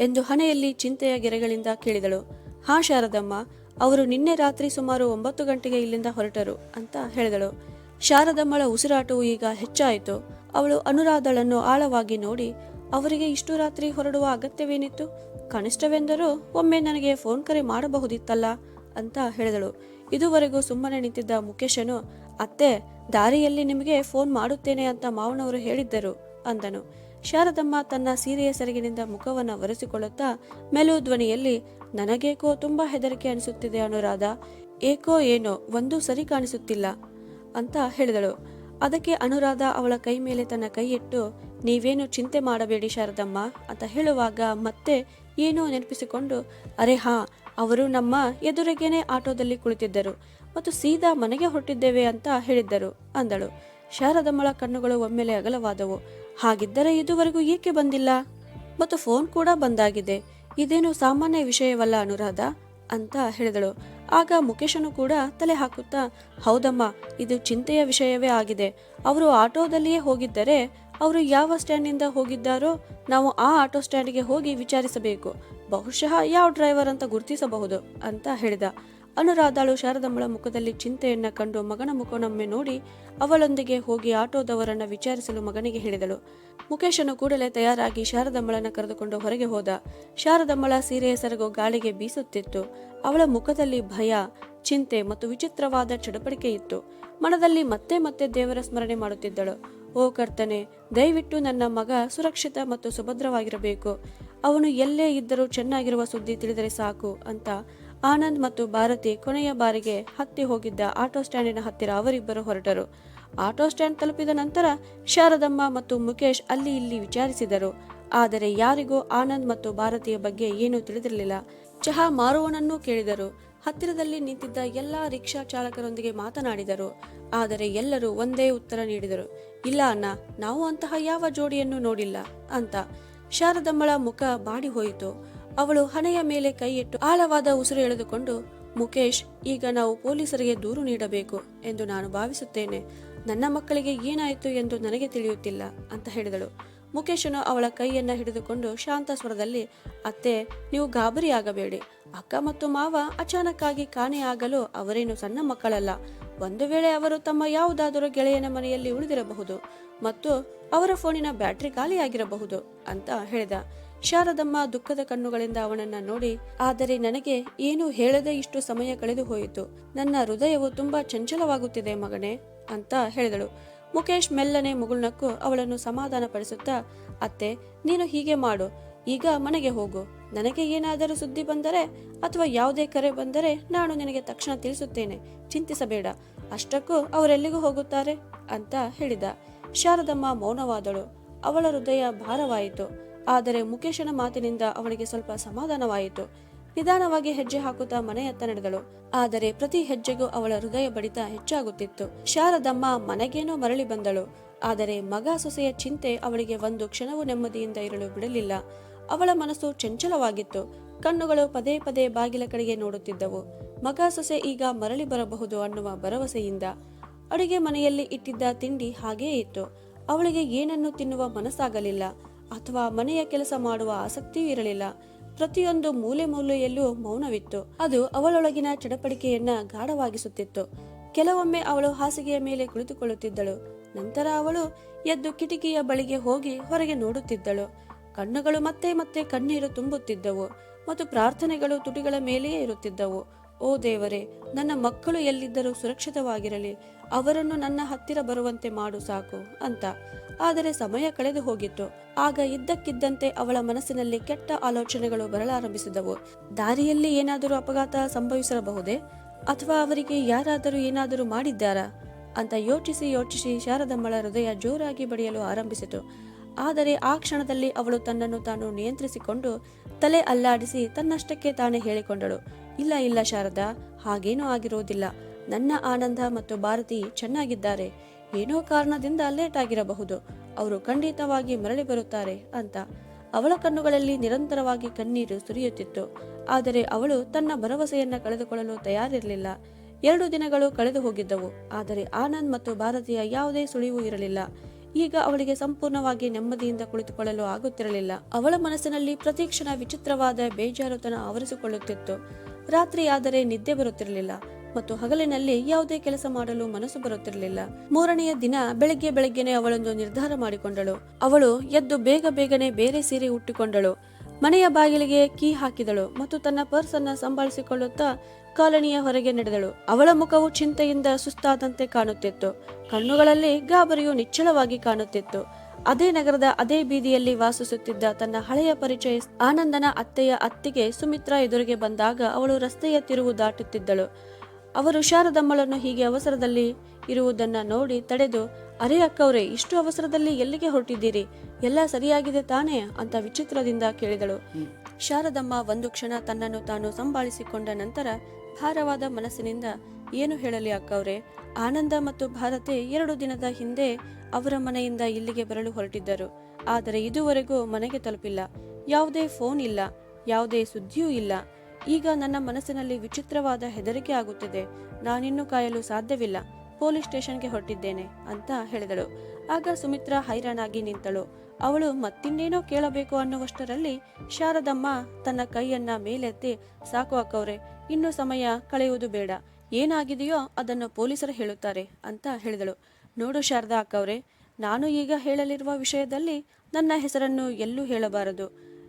ಎಂದು ಹಣೆಯಲ್ಲಿ ಚಿಂತೆಯ ಗೆರೆಗಳಿಂದ ಕೇಳಿದಳು. ಹಾ ಶಾರದಮ್ಮ, ಅವರು ನಿನ್ನೆ ರಾತ್ರಿ ಸುಮಾರು ಒಂಬತ್ತು ಗಂಟೆಗೆ ಇಲ್ಲಿಂದ ಹೊರಟರು, ಅಂತ ಹೇಳಿದಳು. ಶಾರದಮ್ಮಳ ಉಸಿರಾಟವು ಈಗ ಹೆಚ್ಚಾಯಿತು. ಅವಳು ಅನುರಾಧಳನ್ನು ಆಳವಾಗಿ ನೋಡಿ, ಅವರಿಗೆ ಇಷ್ಟು ರಾತ್ರಿ ಹೊರಡುವ ಅಗತ್ಯವೇನಿತ್ತು? ಕನಿಷ್ಠವೆಂದರೂ ಒಮ್ಮೆ ನನಗೆ ಫೋನ್ ಕರೆ ಮಾಡಬಹುದಿತ್ತಲ್ಲ. ಅಂತ ಹೇಳಿದಳು. ಇದುವರೆಗೂ ಸುಮ್ಮನೆ ನಿಂತಿದ್ದ ಮುಖೇಶನು ಅತ್ತೆ, ದಾರಿಯಲ್ಲಿ ನಿಮಗೆ ಫೋನ್ ಮಾಡುತ್ತೇನೆ ಅಂತ ಮಾವನವರು ಹೇಳಿದ್ದರು, ಅಂದನು. ಶಾರದಮ್ಮ ತನ್ನ ಸೀರೆಯ ಸೆರಗಿನಿಂದ ಮುಖವನ್ನು ಒರೆಸಿಕೊಳ್ಳುತ್ತಾ ಮೆಲು ಧ್ವನಿಯಲ್ಲಿ, ನನಗೇಕೋ ತುಂಬಾ ಹೆದರಿಕೆ ಅನಿಸುತ್ತಿದೆ ಅನುರಾಧ, ಏಕೋ ಏನೋ, ಒಂದೂ ಸರಿ ಕಾಣಿಸುತ್ತಿಲ್ಲ, ಅಂತ ಹೇಳಿದಳು. ಅದಕ್ಕೆ ಅನುರಾಧ ಅವಳ ಕೈ ಮೇಲೆ ತನ್ನ ಕೈ ಇಟ್ಟು ನೀವೇನು ಚಿಂತೆ ಮಾಡಬೇಡಿ ಶಾರದಮ್ಮ, ಅಂತ ಹೇಳುವಾಗ ಮತ್ತೆ ಏನೋ ನೆನಪಿಸಿಕೊಂಡು, ಅರೆ ಹಾ ಅವರು ನಮ್ಮ ಎದುರಿಗೇನೆ ಆಟೋದಲ್ಲಿ ಕುಳಿತಿದ್ದರು ಮತ್ತು ಸೀದಾ ಮನೆಗೆ ಹೊರಟಿದ್ದೇವೆ ಅಂತ ಹೇಳಿದ್ದರು ಅಂದಳು. ಶಾರದಮ್ಮಳ ಕಣ್ಣುಗಳು ಒಮ್ಮೆಲೆ ಅಗಲವಾದವು. ಹಾಗಿದ್ದರೆ ಇದುವರೆಗೂ ಏಕೆ ಬಂದಿಲ್ಲ? ಮತ್ತು ಫೋನ್ ಕೂಡ ಬಂದಾಗಿದೆ. ಇದೇನು ಸಾಮಾನ್ಯ ವಿಷಯವಲ್ಲ ಅನುರಾಧ ಅಂತ ಹೇಳಿದಳು. ಆಗ ಮುಖೇಶನು ಕೂಡ ತಲೆ ಹಾಕುತ್ತಾ, ಹೌದಮ್ಮ, ಇದು ಚಿಂತೆಯ ವಿಷಯವೇ ಆಗಿದೆ. ಅವರು ಆಟೋದಲ್ಲಿಯೇ ಹೋಗಿದ್ದರೆ, ಅವರು ಯಾವ ಸ್ಟ್ಯಾಂಡ್ನಿಂದ ಹೋಗಿದ್ದಾರೋ ನಾವು ಆ ಆಟೋ ಸ್ಟ್ಯಾಂಡ್ಗೆ ಹೋಗಿ ವಿಚಾರಿಸಬೇಕು. ಬಹುಶಃ ಯಾವ ಡ್ರೈವರ್ ಅಂತ ಗುರುತಿಸಬಹುದು ಅಂತ ಹೇಳಿದ. ಅನುರಾಧಾಳು ಶಾರದಮ್ಮಳ ಮುಖದಲ್ಲಿ ಚಿಂತೆಯನ್ನ ಕಂಡು ಮಗನ ಮುಖನೊಮ್ಮೆ ನೋಡಿ ಅವಳೊಂದಿಗೆ ಹೋಗಿ ಆಟೋದವರನ್ನ ವಿಚಾರಿಸಲು ಮಗನಿಗೆ ಹೇಳಿದಳು. ಮುಖೇಶನು ಕೂಡಲೇ ತಯಾರಾಗಿ ಶಾರದಮ್ಮಳನ್ನ ಕರೆದುಕೊಂಡು ಹೊರಗೆ ಹೋದ. ಶಾರದಮ್ಮಳ ಸೀರೆಯ ಸರಗು ಗಾಳಿಗೆ ಬೀಸುತ್ತಿತ್ತು. ಅವಳ ಮುಖದಲ್ಲಿ ಭಯ, ಚಿಂತೆ ಮತ್ತು ವಿಚಿತ್ರವಾದ ಚಡಪಡಿಕೆ ಇತ್ತು. ಮನದಲ್ಲಿ ಮತ್ತೆ ಮತ್ತೆ ದೇವರ ಸ್ಮರಣೆ ಮಾಡುತ್ತಿದ್ದಳು. ಓ ಕರ್ತನೆ, ದಯವಿಟ್ಟು ನನ್ನ ಮಗ ಸುರಕ್ಷಿತ ಮತ್ತು ಸುಭದ್ರವಾಗಿರಬೇಕು. ಅವನು ಎಲ್ಲೇ ಇದ್ದರೂ ಚೆನ್ನಾಗಿರುವ ಸುದ್ದಿ ತಿಳಿದರೆ ಸಾಕು ಅಂತ ಆನಂದ್ ಮತ್ತು ಭಾರತಿ ಕೊನೆಯ ಬಾರಿಗೆ ಹತ್ತಿ ಹೋಗಿದ್ದ ಆಟೋ ಸ್ಟ್ಯಾಂಡಿನ ಹತ್ತಿರ ಅವರಿಬ್ಬರು ಹೊರಟರು. ಆಟೋ ಸ್ಟ್ಯಾಂಡ್ ತಲುಪಿದ ನಂತರ ಶಾರದಮ್ಮ ಮತ್ತು ಮುಖೇಶ್ ಅಲ್ಲಿ ಇಲ್ಲಿ ವಿಚಾರಿಸಿದರು. ಆದರೆ ಯಾರಿಗೂ ಆನಂದ್ ಮತ್ತು ಭಾರತಿಯ ಬಗ್ಗೆ ಏನೂ ತಿಳಿದಿರಲಿಲ್ಲ. ಚಹಾ ಮಾರುವನನ್ನೂ ಕೇಳಿದರು. ಹತ್ತಿರದಲ್ಲಿ ನಿಂತಿದ್ದ ಎಲ್ಲಾ ರಿಕ್ಷಾ ಚಾಲಕರೊಂದಿಗೆ ಮಾತನಾಡಿದರು. ಆದರೆ ಎಲ್ಲರೂ ಒಂದೇ ಉತ್ತರ ನೀಡಿದರು. ಇಲ್ಲ ಅಣ್ಣ, ನಾವು ಅಂತಹ ಯಾವ ಜೋಡಿಯನ್ನು ನೋಡಿಲ್ಲ ಅಂತ ಶಾರದಮ್ಮಳ ಮುಖ ಬಾಡಿ ಹೋಯಿತು. ಅವಳು ಹಣೆಯ ಮೇಲೆ ಕೈ ಇಟ್ಟು ಆಳವಾದ ಉಸಿರು ಎಳೆದುಕೊಂಡು ಮುಖೇಶ್ ಈಗ ನಾವು ಪೊಲೀಸರಿಗೆ ದೂರು ನೀಡಬೇಕು ಎಂದು ನಾನು ಭಾವಿಸುತ್ತೇನೆ. ನನ್ನ ಮಕ್ಕಳಿಗೆ ಏನಾಯಿತು ಎಂದು ನನಗೆ ತಿಳಿಯುತ್ತಿಲ್ಲ ಅಂತ ಹೇಳಿದಳು. ಮುಖೇಶನು ಅವಳ ಕೈಯನ್ನ ಹಿಡಿದುಕೊಂಡು ಶಾಂತ ಸ್ವರದಲ್ಲಿ, ಅತ್ತೆ, ನೀವು ಗಾಬರಿಯಾಗಬೇಡಿ. ಅಕ್ಕ ಮತ್ತು ಮಾವ ಅಚಾನಕ್ಕಾಗಿ ಕಾಣೆಯಾಗಲು ಅವರೇನು ಸಣ್ಣ ಮಕ್ಕಳಲ್ಲ. ಒಂದು ವೇಳೆ ಅವರು ತಮ್ಮ ಯಾವುದಾದರೂ ಗೆಳೆಯನ ಮನೆಯಲ್ಲಿ ಉಳಿದಿರಬಹುದು ಮತ್ತು ಅವರ ಫೋನಿನ ಬ್ಯಾಟರಿ ಖಾಲಿಯಾಗಿರಬಹುದು ಅಂತ ಹೇಳಿದ. ಶಾರದಮ್ಮ ದುಃಖದ ಕಣ್ಣುಗಳಿಂದ ಅವನನ್ನ ನೋಡಿ, ಆದರೆ ನನಗೆ ಏನು ಹೇಳದೆ ಇಷ್ಟು ಸಮಯ ಕಳೆದು ಹೋಯಿತು ನನ್ನ ಹೃದಯವು ತುಂಬಾ ಚಂಚಲವಾಗುತ್ತಿದೆ ಮಗನೇ ಅಂತ ಹೇಳಿದಳು. ಮುಖೇಶ್ ಮೆಲ್ಲನೆ ಮುಗುಳ್ನಕ್ಕು ಅವಳನ್ನು ಸಮಾಧಾನ ಪಡಿಸುತ್ತಾ ಅತ್ತೆ, ನೀನು ಹೀಗೆ ಮಾಡು, ಈಗ ಮನೆಗೆ ಹೋಗು. ನನಗೆ ಏನಾದರೂ ಸುದ್ದಿ ಬಂದರೆ ಅಥವಾ ಯಾವುದೇ ಕರೆ ಬಂದರೆ ನಾನು ನಿನಗೆ ತಕ್ಷಣ ತಿಳಿಸುತ್ತೇನೆ. ಚಿಂತಿಸಬೇಡ. ಅಷ್ಟಕ್ಕೂ ಅವರೆಲ್ಲಿಗೂ ಹೋಗುತ್ತಾರೆ? ಅಂತ ಹೇಳಿದ. ಶಾರದಮ್ಮ ಮೌನವಾದಳು. ಅವಳ ಹೃದಯ ಭಾರವಾಯಿತು. ಆದರೆ ಮುಖೇಶನ ಮಾತಿನಿಂದ ಅವಳಿಗೆ ಸ್ವಲ್ಪ ಸಮಾಧಾನವಾಯಿತು. ನಿಧಾನವಾಗಿ ಹೆಜ್ಜೆ ಹಾಕುತ್ತಾ ಮನೆಯತ್ತ ನಡೆದಳು. ಆದರೆ ಪ್ರತಿ ಹೆಜ್ಜೆಗೂ ಅವಳ ಹೃದಯ ಬಡಿತ ಹೆಚ್ಚಾಗುತ್ತಿತ್ತು. ಶಾರದಮ್ಮ ಮನೆಗೇನೋ ಮರಳಿ ಬಂದಳು. ಆದರೆ ಮಗ ಸೊಸೆಯ ಚಿಂತೆ ಅವಳಿಗೆ ಒಂದು ಕ್ಷಣವೂ ನೆಮ್ಮದಿಯಿಂದ ಇರಲು ಬಿಡಲಿಲ್ಲ. ಅವಳ ಮನಸ್ಸು ಚಂಚಲವಾಗಿತ್ತು. ಕಣ್ಣುಗಳು ಪದೇ ಪದೇ ಬಾಗಿಲ ಕಡೆಗೆ ನೋಡುತ್ತಿದ್ದವು. ಮಗ ಸೊಸೆ ಈಗ ಮರಳಿ ಬರಬಹುದು ಅನ್ನುವ ಭರವಸೆಯಿಂದ ಅಡುಗೆ ಮನೆಯಲ್ಲಿ ಇಟ್ಟಿದ್ದ ತಿಂಡಿ ಹಾಗೇ ಇತ್ತು. ಅವಳಿಗೆ ಏನನ್ನು ತಿನ್ನುವ ಮನಸ್ಸಾಗಲಿಲ್ಲ. ಅಥವಾ ಮನೆಯ ಕೆಲಸ ಮಾಡುವ ಆಸಕ್ತಿಯೂ ಇರಲಿಲ್ಲ. ಪ್ರತಿಯೊಂದು ಮೂಲೆ ಮೂಲೆಯಲ್ಲೂ ಮೌನವಿತ್ತು. ಅದು ಅವಳೊಳಗಿನ ಚಡಪಡಿಕೆಯನ್ನ ಗಾಢವಾಗಿಸುತ್ತಿತ್ತು. ಕೆಲವೊಮ್ಮೆ ಅವಳು ಹಾಸಿಗೆಯ ಮೇಲೆ ಕುಳಿತುಕೊಳ್ಳುತ್ತಿದ್ದಳು. ನಂತರ ಅವಳು ಎದ್ದು ಕಿಟಕಿಯ ಬಳಿಗೆ ಹೋಗಿ ಹೊರಗೆ ನೋಡುತ್ತಿದ್ದಳು. ಕಣ್ಣುಗಳು ಮತ್ತೆ ಮತ್ತೆ ಕಣ್ಣೀರು ತುಂಬುತ್ತಿದ್ದವು ಮತ್ತು ಪ್ರಾರ್ಥನೆಗಳು ತುಟಿಗಳ ಮೇಲೆಯೇ ಇರುತ್ತಿದ್ದವು. ಓ ದೇವರೇ, ನನ್ನ ಮಕ್ಕಳು ಎಲ್ಲಿದ್ದರೂ ಸುರಕ್ಷಿತವಾಗಿರಲಿ, ಅವರನ್ನು ನನ್ನ ಹತ್ತಿರ ಬರುವಂತೆ ಮಾಡು ಸಾಕು, ಅಂತ. ಆದರೆ ಸಮಯ ಕಳೆದು ಹೋಗಿತ್ತು. ಆಗ ಇದ್ದಕ್ಕಿದ್ದಂತೆ ಅವಳ ಮನಸ್ಸಿನಲ್ಲಿ ಕೆಟ್ಟ ಆಲೋಚನೆಗಳು ಬರಲಾರಂಭಿಸಿದವು. ದಾರಿಯಲ್ಲಿ ಏನಾದರೂ ಅಪಘಾತ ಸಂಭವಿಸಿರಬಹುದೇ? ಅಥವಾ ಅವರಿಗೆ ಯಾರಾದರೂ ಏನಾದರೂ ಮಾಡಿದ್ದಾರಾ? ಅಂತ ಯೋಚಿಸಿ ಯೋಚಿಸಿ ಶಾರದಮ್ಮಳ ಹೃದಯ ಜೋರಾಗಿ ಬಡಿಯಲು ಆರಂಭಿಸಿತು. ಆದರೆ ಆ ಕ್ಷಣದಲ್ಲಿ ಅವಳು ತನ್ನನ್ನು ತಾನು ನಿಯಂತ್ರಿಸಿಕೊಂಡು ತಲೆ ಅಲ್ಲಾಡಿಸಿ ತನ್ನಷ್ಟಕ್ಕೆ ತಾನೇ ಹೇಳಿಕೊಂಡಳು. ಇಲ್ಲ ಇಲ್ಲ ಶಾರದಾ, ಹಾಗೇನೂ ಆಗಿರೋದಿಲ್ಲ. ನನ್ನ ಆನಂದ ಮತ್ತು ಭಾರತಿ ಚೆನ್ನಾಗಿದ್ದಾರೆ. ಏನೋ ಕಾರಣದಿಂದ ಲೇಟ್ ಆಗಿರಬಹುದು. ಅವರು ಖಂಡಿತವಾಗಿ ಮರಳಿ ಬರುತ್ತಾರೆ ಅಂತ. ಅವಳ ಕಣ್ಣುಗಳಲ್ಲಿ ನಿರಂತರವಾಗಿ ಕಣ್ಣೀರು ಸುರಿಯುತ್ತಿತ್ತು. ಆದರೆ ಅವಳು ತನ್ನ ಭರವಸೆಯನ್ನ ಕಳೆದುಕೊಳ್ಳಲು ತಯಾರಿರಲಿಲ್ಲ. ಎರಡು ದಿನಗಳು ಕಳೆದು ಹೋಗಿದ್ದವು. ಆದರೆ ಆನಂದ್ ಮತ್ತು ಭಾರತೀಯ ಯಾವುದೇ ಸುಳಿವು ಇರಲಿಲ್ಲ. ಈಗ ಅವಳಿಗೆ ಸಂಪೂರ್ಣವಾಗಿ ನೆಮ್ಮದಿಯಿಂದ ಕುಳಿತುಕೊಳ್ಳಲು ಆಗುತ್ತಿರಲಿಲ್ಲ. ಅವಳ ಮನಸ್ಸಿನಲ್ಲಿ ಪ್ರತಿಕ್ಷಣ ವಿಚಿತ್ರವಾದ ಬೇಜಾರುತನ ಆವರಿಸಿಕೊಳ್ಳುತ್ತಿತ್ತು. ರಾತ್ರಿಯಾದರೆ ನಿದ್ದೆ ಬರುತ್ತಿರಲಿಲ್ಲ ಮತ್ತು ಹಗಲಿನಲ್ಲಿ ಯಾವುದೇ ಕೆಲಸ ಮಾಡಲು ಮನಸ್ಸು ಬರುತ್ತಿರಲಿಲ್ಲ. ಮೂರನೆಯ ದಿನ ಬೆಳಗ್ಗೆ ಬೆಳಗ್ಗೆನೆ ಅವಳೊಂದು ನಿರ್ಧಾರ ಮಾಡಿಕೊಂಡಳು. ಅವಳು ಎದ್ದು ಬೇಗ ಬೇಗನೆ ಬೇರೆ ಸೀರೆ ಉಟ್ಟಿಕೊಂಡಳು. ಮನೆಯ ಬಾಗಿಲಿಗೆ ಕೀ ಹಾಕಿದಳು ಮತ್ತು ತನ್ನ ಪರ್ಸ್ ಅನ್ನ ಸಂಭಾಳಿಸಿಕೊಳ್ಳುತ್ತಾ ಕಾಲನಿಯ ಹೊರಗೆ ನಡೆದಳು. ಅವಳ ಮುಖವು ಚಿಂತೆಯಿಂದ ಸುಸ್ತಾದಂತೆ ಕಾಣುತ್ತಿತ್ತು. ಕಣ್ಣುಗಳಲ್ಲಿ ಗಾಬರಿಯು ನಿಚ್ಚಳವಾಗಿ ಕಾಣುತ್ತಿತ್ತು. ಅದೇ ನಗರದ ಅದೇ ಬೀದಿಯಲ್ಲಿ ವಾಸಿಸುತ್ತಿದ್ದ ತನ್ನ ಹಳೆಯ ಪರಿಚಯ ಆನಂದನ ಅತ್ತೆಯ ಅತ್ತಿಗೆ ಸುಮಿತ್ರಾ ಎದುರಿಗೆ ಬಂದಾಗ ಅವಳು ರಸ್ತೆಯ ತಿರುವು ದಾಟುತ್ತಿದ್ದಳು. ಅವರು ಶಾರದಮ್ಮಳನ್ನು ಹೀಗೆ ಅವಸರದಲ್ಲಿ ಇರುವುದನ್ನು ನೋಡಿ ತಡೆದು, ಅರೆ ಅಕ್ಕವ್ರೆ, ಇಷ್ಟು ಅವಸರದಲ್ಲಿ ಎಲ್ಲಿಗೆ ಹೊರಟಿದ್ದೀರಿ? ಎಲ್ಲ ಸರಿಯಾಗಿದೆ ತಾನೇ? ಅಂತ ವಿಚಿತ್ರದಿಂದ ಕೇಳಿದಳು. ಶಾರದಮ್ಮ ಒಂದು ಕ್ಷಣ ತನ್ನನ್ನು ತಾನು ಸಂಭಾಳಿಸಿಕೊಂಡ ನಂತರ ಭಾರವಾದ ಮನಸ್ಸಿನಿಂದ ಏನು ಹೇಳಲಿ ಅಕ್ಕವ್ರೆ? ಆನಂದ ಮತ್ತು ಭಾರತೆ ಎರಡು ದಿನದ ಹಿಂದೆ ಅವರ ಮನೆಯಿಂದ ಇಲ್ಲಿಗೆ ಬರಲು ಹೊರಟಿದ್ದರು. ಆದರೆ ಇದುವರೆಗೂ ಮನೆಗೆ ತಲುಪಿಲ್ಲ. ಯಾವುದೇ ಫೋನ್ ಇಲ್ಲ. ಯಾವುದೇ ಸುದ್ದಿಯೂ ಇಲ್ಲ. ಈಗ ನನ್ನ ಮನಸ್ಸಿನಲ್ಲಿ ವಿಚಿತ್ರವಾದ ಹೆದರಿಕೆ ಆಗುತ್ತಿದೆ. ನಾನಿನ್ನು ಕಾಯಲು ಸಾಧ್ಯವಿಲ್ಲ. ಪೊಲೀಸ್ ಸ್ಟೇಷನ್ಗೆ ಹೊರಟಿದ್ದೇನೆ ಅಂತ ಹೇಳಿದಳು. ಆಗ ಸುಮಿತ್ರಾ ಹೈರಾಣಾಗಿ ನಿಂತಳು. ಅವಳು ಮತ್ತಿನ್ನೇನೋ ಕೇಳಬೇಕು ಅನ್ನುವಷ್ಟರಲ್ಲಿ ಶಾರದಮ್ಮ ತನ್ನ ಕೈಯನ್ನ ಮೇಲೆತ್ತಿ, ಸಾಕು ಅಕ್ಕವ್ರೆ, ಇನ್ನು ಸಮಯ ಕಳೆಯುವುದು ಬೇಡ. ಏನಾಗಿದೆಯೋ ಅದನ್ನು ಪೊಲೀಸರು ಹೇಳುತ್ತಾರೆ ಅಂತ ಹೇಳಿದಳು. ನೋಡು ಶಾರದಾ ಅಕ್ಕವ್ರೆ, ನಾನು ಈಗ ಹೇಳಲಿರುವ ವಿಷಯದಲ್ಲಿ ನನ್ನ ಹೆಸರನ್ನು ಎಲ್ಲೂ ಹೇಳಬಾರದು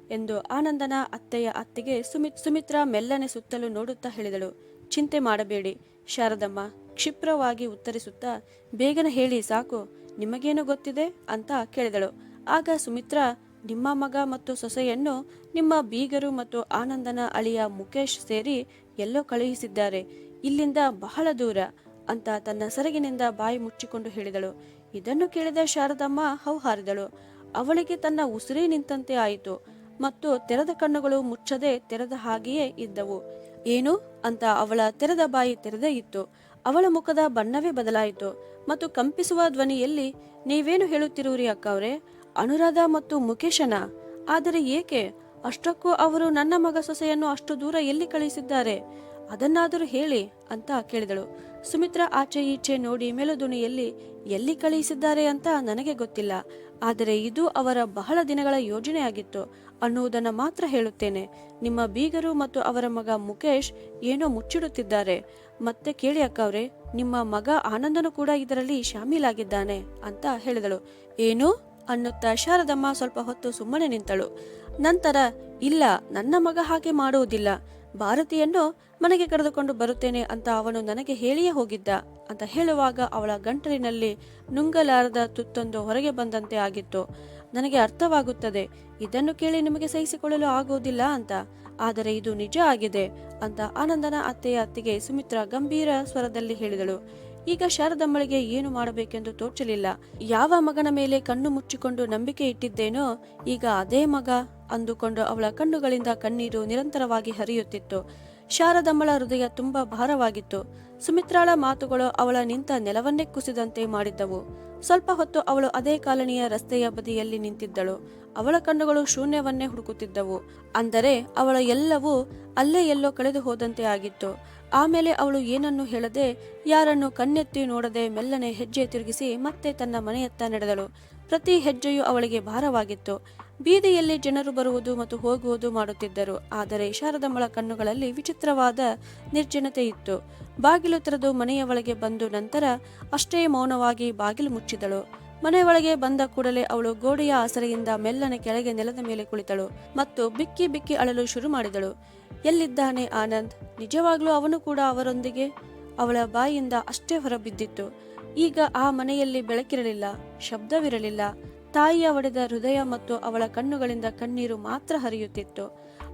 ಎಂದು ಆನಂದನ ಅತ್ತೆಯ ಅತ್ತಿಗೆ ಸುಮಿತ್ ಸುಮಿತ್ರಾ ಮೆಲ್ಲನೆ ಸುತ್ತಲೂ ನೋಡುತ್ತಾ ಹೇಳಿದಳು. ಚಿಂತೆ ಮಾಡಬೇಡಿ ಶಾರದಮ್ಮ, ಕ್ಷಿಪ್ರವಾಗಿ ಉತ್ತರಿಸುತ್ತಾ, ಬೇಗನೆ ಹೇಳಿ ಸಾಕು, ನಿಮಗೇನು ಗೊತ್ತಿದೆ ಅಂತ ಕೇಳಿದಳು. ಆಗ ಸುಮಿತ್ರಾ, ನಿಮ್ಮ ಮಗ ಮತ್ತು ಸೊಸೆಯನ್ನು ನಿಮ್ಮ ಬೀಗರು ಮತ್ತು ಆನಂದನ ಅಳಿಯ ಮುಖೇಶ್ ಸೇರಿ ಎಲ್ಲೋ ಕಳುಹಿಸಿದ್ದಾರೆ. ಇಲ್ಲಿಂದ ಬಹಳ ದೂರ ಅಂತ ತನ್ನ ಸೆರಗಿನಿಂದ ಬಾಯಿ ಮುಚ್ಚಿಕೊಂಡು ಹೇಳಿದಳು. ಇದನ್ನು ಕೇಳಿದ ಶಾರದಮ್ಮ ಹೌಹಾರಿದಳು. ಅವಳಿಗೆ ತನ್ನ ಉಸಿರೇ ನಿಂತಂತೆ ಆಯಿತು ಮತ್ತು ತೆರೆದ ಕಣ್ಣುಗಳು ಮುಚ್ಚದೆ ತೆರೆದ ಹಾಗೆಯೇ ಇದ್ದವು. ಏನು? ಅಂತ ಅವಳ ತೆರೆದ ಬಾಯಿ ತೆರೆದೇ ಇತ್ತು. ಅವಳ ಮುಖದ ಬಣ್ಣವೇ ಬದಲಾಯಿತು ಮತ್ತು ಕಂಪಿಸುವ ಧ್ವನಿಯಲ್ಲಿ, ನೀವೇನು ಹೇಳುತ್ತಿರುವಿರಿ ಅಕ್ಕವ್ರೆ? ಅನುರಾಧ ಮತ್ತು ಮುಖೇಶನ ಆದರೆ ಏಕೆ? ಅಷ್ಟಕ್ಕೂ ಅವರು ನನ್ನ ಮಗ ಸೊಸೆಯನ್ನು ಅಷ್ಟು ದೂರ ಎಲ್ಲಿ ಕಳುಹಿಸಿದ್ದಾರೆ? ಅದನ್ನಾದರೂ ಹೇಳಿ ಅಂತ ಕೇಳಿದಳು. ಸುಮಿತ್ರಾ ಆಚೆ ಈಚೆ ನೋಡಿ ಮೇಲುದುಣಿಯಲ್ಲಿ ಎಲ್ಲಿ ಕಳುಹಿಸಿದ್ದಾರೆ ಅಂತ ನನಗೆ ಗೊತ್ತಿಲ್ಲ. ಆದರೆ ಇದು ಅವರ ಬಹಳ ದಿನಗಳ ಯೋಜನೆಯಾಗಿತ್ತು. ಅನ್ನುವುದನ್ನು ಮಾತ್ರ ಹೇಳುತ್ತೇನೆ. ನಿಮ್ಮ ಬೀಗರು ಮತ್ತು ಅವರ ಮಗ ಮುಖೇಶ್ ಏನೋ ಮುಚ್ಚಿಡುತ್ತಿದ್ದಾರೆ. ಮತ್ತೆ ಕೇಳಿ ಅಕ್ಕವ್ರೆ, ನಿಮ್ಮ ಮಗ ಆನಂದನು ಕೂಡ ಇದರಲ್ಲಿ ಶಾಮೀಲಾಗಿದ್ದಾನೆ ಅಂತ ಹೇಳಿದಳು. ಏನು? ಅನ್ನುತ್ತಾ ಶಾರದಮ್ಮ ಸ್ವಲ್ಪ ಹೊತ್ತು ಸುಮ್ಮನೆ ನಿಂತಳು. ನಂತರ, ಇಲ್ಲ, ನನ್ನ ಮಗ ಹಾಗೆ ಮಾಡುವುದಿಲ್ಲ. ಭಾರತಿಯನ್ನು ಮನೆಗೆ ಕರೆದುಕೊಂಡು ಬರುತ್ತೇನೆ ಅಂತ ಅವನು ನನಗೆ ಹೇಳಿಯೇ ಹೋಗಿದ್ದ ಅಂತ ಹೇಳುವಾಗ ಅವಳ ಗಂಟಲಿನಲ್ಲಿ ನುಂಗಲಾರದ ತುತ್ತೊಂದು ಹೊರಗೆ ಬಂದಂತೆ ಆಗಿತ್ತು. ನನಗೆ ಅರ್ಥವಾಗುತ್ತದೆ, ಇದನ್ನು ಕೇಳಿ ನಿಮಗೆ ಸಹಿಸಿಕೊಳ್ಳಲು ಆಗುವುದಿಲ್ಲ ಅಂತ. ಆದರೆ ಇದು ನಿಜ ಆಗಿದೆ ಅಂತ ಆನಂದನ ಅತ್ತೆಯ ಅತ್ತಿಗೆ ಸುಮಿತ್ರಾ ಗಂಭೀರ ಸ್ವರದಲ್ಲಿ ಹೇಳಿದಳು. ಈಗ ಶಾರದಮ್ಮಳಿಗೆ ಏನು ಮಾಡಬೇಕೆಂದು ತೋಚಲಿಲ್ಲ. ಯಾವ ಮಗನ ಮೇಲೆ ಕಣ್ಣು ಮುಚ್ಚಿಕೊಂಡು ನಂಬಿಕೆ ಇಟ್ಟಿದ್ದೇನೋ ಈಗ ಅದೇ ಮಗ ಅಂದುಕೊಂಡು ಅವಳ ಕಣ್ಣುಗಳಿಂದ ಕಣ್ಣೀರು ನಿರಂತರವಾಗಿ ಹರಿಯುತ್ತಿತ್ತು. ಶಾರದಮ್ಮಳ ಹೃದಯ ತುಂಬಾ ಭಾರವಾಗಿತ್ತು. ಸುಮಿತ್ರಾಳ ಮಾತುಗಳು ಅವಳ ನಿಂತ ನೆಲವನ್ನೇ ಕುಸಿದಂತೆ ಮಾಡಿದ್ದವು. ಸ್ವಲ್ಪ ಹೊತ್ತು ಅವಳು ಅದೇ ಕಾಲನಿಯ ರಸ್ತೆಯ ಬದಿಯಲ್ಲಿ ನಿಂತಿದ್ದಳು. ಅವಳ ಕಣ್ಣುಗಳು ಶೂನ್ಯವನ್ನೇ ಹುಡುಕುತ್ತಿದ್ದವು. ಅಂದರೆ ಅವಳ ಎಲ್ಲವೂ ಅಲ್ಲೇ ಎಲ್ಲೋ ಕಳೆದು ಹೋದಂತೆ ಆಗಿತ್ತು. ಆಮೇಲೆ ಅವಳು ಏನನ್ನು ಹೇಳದೆ ಯಾರನ್ನು ಕಣ್ಣೆತ್ತಿ ನೋಡದೆ ಮೆಲ್ಲನೆ ಹೆಜ್ಜೆ ತಿರುಗಿಸಿ ಮತ್ತೆ ತನ್ನ ಮನೆಯತ್ತ ನಡೆದಳು. ಪ್ರತಿ ಹೆಜ್ಜೆಯೂ ಅವಳಿಗೆ ಭಾರವಾಗಿತ್ತು. ಬೀದಿಯಲ್ಲಿ ಜನರು ಬರುವುದು ಮತ್ತು ಹೋಗುವುದು ಮಾಡುತ್ತಿದ್ದರು. ಆದರೆ ಶಾರದಮ್ಮಳ ಕಣ್ಣುಗಳಲ್ಲಿ ವಿಚಿತ್ರವಾದ ನಿರ್ಜನತೆ ಇತ್ತು. ಬಾಗಿಲು ತೆರೆದು ಮನೆಯ ಒಳಗೆ ಬಂದು ನಂತರ ಅಷ್ಟೇ ಮೌನವಾಗಿ ಬಾಗಿಲು ಮುಚ್ಚಿದಳು. ಮನೆಯೊಳಗೆ ಬಂದ ಕೂಡಲೇ ಅವಳು ಗೋಡೆಯ ಆಸರೆಯಿಂದ ಮೆಲ್ಲನೆ ಕೆಳಗೆ ನೆಲದ ಮೇಲೆ ಕುಳಿತಳು ಮತ್ತು ಬಿಕ್ಕಿ ಬಿಕ್ಕಿ ಅಳಲು ಶುರು ಮಾಡಿದಳು. ಎಲ್ಲಿದ್ದಾನೆ ಆನಂದ್? ನಿಜವಾಗ್ಲೂ ಅವನು ಕೂಡ ಅವರೊಂದಿಗೆ? ಅವಳ ಬಾಯಿಯಿಂದ ಅಷ್ಟೇ ಹೊರಬಿದ್ದಿತ್ತು. ಈಗ ಆ ಮನೆಯಲ್ಲಿ ಬೆಳಕಿರಲಿಲ್ಲ, ಶಬ್ದವಿರಲಿಲ್ಲ. ತಾಯಿಯ ಒಡೆದ ಹೃದಯ ಮತ್ತು ಅವಳ ಕಣ್ಣುಗಳಿಂದ ಕಣ್ಣೀರು ಮಾತ್ರ ಹರಿಯುತ್ತಿತ್ತು.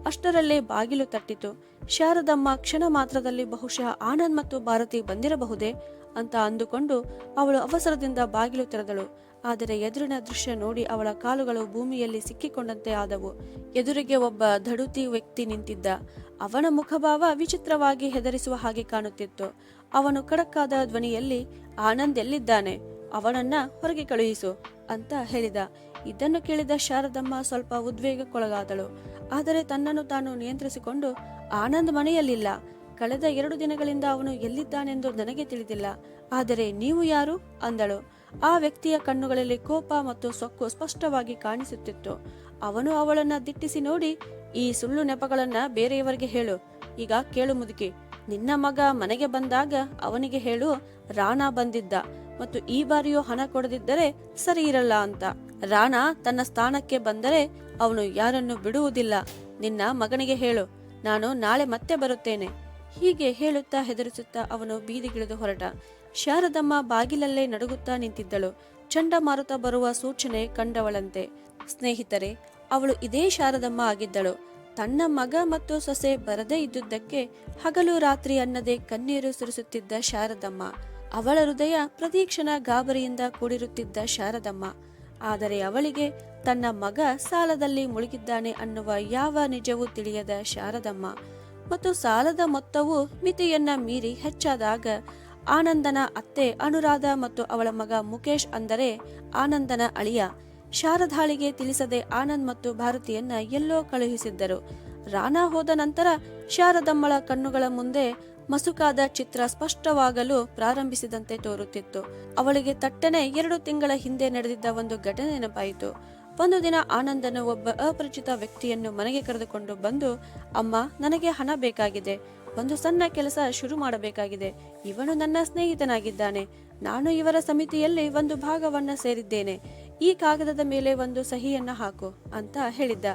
ಅಷ್ಟರಲ್ಲೇ ಬಾಗಿಲು ತಟ್ಟಿತು. ಶಾರದಮ್ಮ ಕ್ಷಣ ಮಾತ್ರದಲ್ಲಿ ಬಹುಶಃ ಆನಂದ್ ಮತ್ತು ಭಾರತಿ ಬಂದಿರಬಹುದೇ? ಅಂತ ಅಂದುಕೊಂಡು ಅವಳು ಅವಸರದಿಂದ ಬಾಗಿಲು ತೆರೆದಳು. ಆದರೆ ಎದುರಿನ ದೃಶ್ಯ ನೋಡಿ ಅವಳ ಕಾಲುಗಳು ಭೂಮಿಯಲ್ಲಿ ಸಿಕ್ಕಿಕೊಂಡಂತೆ ಆದವು. ಎದುರಿಗೆ ಒಬ್ಬ ಧಡುತಿ ವ್ಯಕ್ತಿ ನಿಂತಿದ್ದ. ಅವನ ಮುಖಭಾವ ವಿಚಿತ್ರವಾಗಿ ಹೆದರಿಸುವ ಹಾಗೆ ಕಾಣುತ್ತಿತ್ತು. ಅವನು ಕಡಕ್ಕಾದ ಧ್ವನಿಯಲ್ಲಿ, ಆನಂದ್ ಎಲ್ಲಿದ್ದಾನೆ? ಅವನನ್ನ ಹೊರಗೆ ಕಳುಹಿಸು ಅಂತ ಹೇಳಿದ. ಇದನ್ನು ಕೇಳಿದ ಶಾರದಮ್ಮ ಸ್ವಲ್ಪ ಉದ್ವೇಗಕ್ಕೊಳಗಾದಳು. ಆದರೆ ತನ್ನನ್ನು ತಾನು ನಿಯಂತ್ರಿಸಿಕೊಂಡು, ಆನಂದ್ ಮನೆಯಲ್ಲಿಲ್ಲ. ಕಳೆದ ಎರಡು ದಿನಗಳಿಂದ ಅವನು ಎಲ್ಲಿದ್ದಾನೆಂದು ನನಗೆ ತಿಳಿದಿಲ್ಲ. ಆದರೆ ನೀವು ಯಾರು? ಅಂದಳು. ಆ ವ್ಯಕ್ತಿಯ ಕಣ್ಣುಗಳಲ್ಲಿ ಕೋಪ ಮತ್ತು ಸೊಕ್ಕು ಸ್ಪಷ್ಟವಾಗಿ ಕಾಣಿಸುತ್ತಿತ್ತು. ಅವನು ಅವಳನ್ನ ದಿಟ್ಟಿಸಿ ನೋಡಿ, ಈ ಸುಳ್ಳು ನೆಪಗಳನ್ನ ಬೇರೆಯವರಿಗೆ ಹೇಳು. ಈಗ ಕೇಳು ಮುದುಕಿ, ನಿನ್ನ ಮಗ ಮನೆಗೆ ಬಂದಾಗ ಅವನಿಗೆ ಹೇಳು, ರಾಣಾ ಬಂದಿದ್ದ ಮತ್ತು ಈ ಬಾರಿಯೂ ಹಣ ಕೊಡದಿದ್ದರೆ ಸರಿ ಇರಲ್ಲ ಅಂತ. ರಾಣಾ ತನ್ನ ಸ್ಥಾನಕ್ಕೆ ಬಂದರೆ ಅವನು ಯಾರನ್ನು ಬಿಡುವುದಿಲ್ಲ. ನಿನ್ನ ಮಗನಿಗೆ ಹೇಳು, ನಾನು ನಾಳೆ ಮತ್ತೆ ಬರುತ್ತೇನೆ. ಹೀಗೆ ಹೇಳುತ್ತಾ ಹೆದರಿಸುತ್ತಾ ಅವನು ಬೀದಿಗಿಳಿದು ಹೊರಟ. ಶಾರದಮ್ಮ ಬಾಗಿಲಲ್ಲೇ ನಡುಗುತ್ತಾ ನಿಂತಿದ್ದಳು. ಚಂಡಮಾರುತ ಬರುವ ಸೂಚನೆ ಕಂಡವಳಂತೆ. ಸ್ನೇಹಿತರೆ, ಅವಳು ಇದೇ ಶಾರದಮ್ಮ ಆಗಿದ್ದಳು. ತನ್ನ ಮಗ ಮತ್ತು ಸೊಸೆ ಬರದೇ ಇದ್ದುದಕ್ಕೆ ಹಗಲು ರಾತ್ರಿ ಅನ್ನದೆ ಕಣ್ಣೀರು ಸುರಿಸುತ್ತಿದ್ದ ಶಾರದಮ್ಮ, ಅವಳ ಹೃದಯ ಪ್ರತೀಕ್ಷಣ ಗಾಬರಿಯಿಂದ ಕೂಡಿರುತ್ತಿದ್ದ ಶಾರದಮ್ಮ. ಆದರೆ ಅವಳಿಗೆ ತನ್ನ ಮಗ ಸಾಲದಲ್ಲಿ ಮುಳುಗಿದ್ದಾನೆ ಅನ್ನುವ ಯಾವ ನಿಜವೂ ತಿಳಿಯದ ಶಾರದಮ್ಮ. ಮತ್ತು ಸಾಲದ ಮೊತ್ತವು ಮಿತಿಯನ್ನ ಮೀರಿ ಹೆಚ್ಚಾದಾಗ ಆನಂದನ ಅತ್ತೆ ಅನುರಾಧ ಮತ್ತು ಅವಳ ಮಗ ಮುಕೇಶ್ ಅಂದರೆ ಆನಂದನ ಅಳಿಯ. ಶಾರದಾಳಿಗೆ ತಿಳಿಸದೆ ಆನಂದ್ ಮತ್ತು ಭಾರತಿಯನ್ನ ಎಲ್ಲೋ ಕಳುಹಿಸಿದ್ದರು. ರಾಣಾ ಹೋದ ನಂತರ ಶಾರದಮ್ಮಳ ಕಣ್ಣುಗಳ ಮುಂದೆ ಮಸುಕಾದ ಚಿತ್ರ ಸ್ಪಷ್ಟವಾಗಲು ಪ್ರಾರಂಭಿಸಿದಂತೆ ತೋರುತ್ತಿತ್ತು. ಅವಳಿಗೆ ತಟ್ಟನೆ ಎರಡು ತಿಂಗಳ ಹಿಂದೆ ನಡೆದಿದ್ದ ಒಂದು ಘಟನೆ ನೆನಪಾಯಿತು. ಒಂದು ದಿನ ಆನಂದನು ಒಬ್ಬ ಅಪರಿಚಿತ ವ್ಯಕ್ತಿಯನ್ನು ಮನೆಗೆ ಕರೆದುಕೊಂಡು ಬಂದು, ಅಮ್ಮ, ನನಗೆ ಹಣ ಬೇಕಾಗಿದೆ. ಒಂದು ಸಣ್ಣ ಕೆಲಸ ಶುರು ಮಾಡಬೇಕಾಗಿದೆ. ಇವನು ನನ್ನ ಸ್ನೇಹಿತನಾಗಿದ್ದಾನೆ. ನಾನು ಇವರ ಸಮಿತಿಯಲ್ಲಿ ಒಂದು ಭಾಗವನ್ನ ಸೇರಿದ್ದೇನೆ. ಈ ಕಾಗದದ ಮೇಲೆ ಒಂದು ಸಹಿಯನ್ನ ಹಾಕು, ಅಂತ ಹೇಳಿದ್ದ.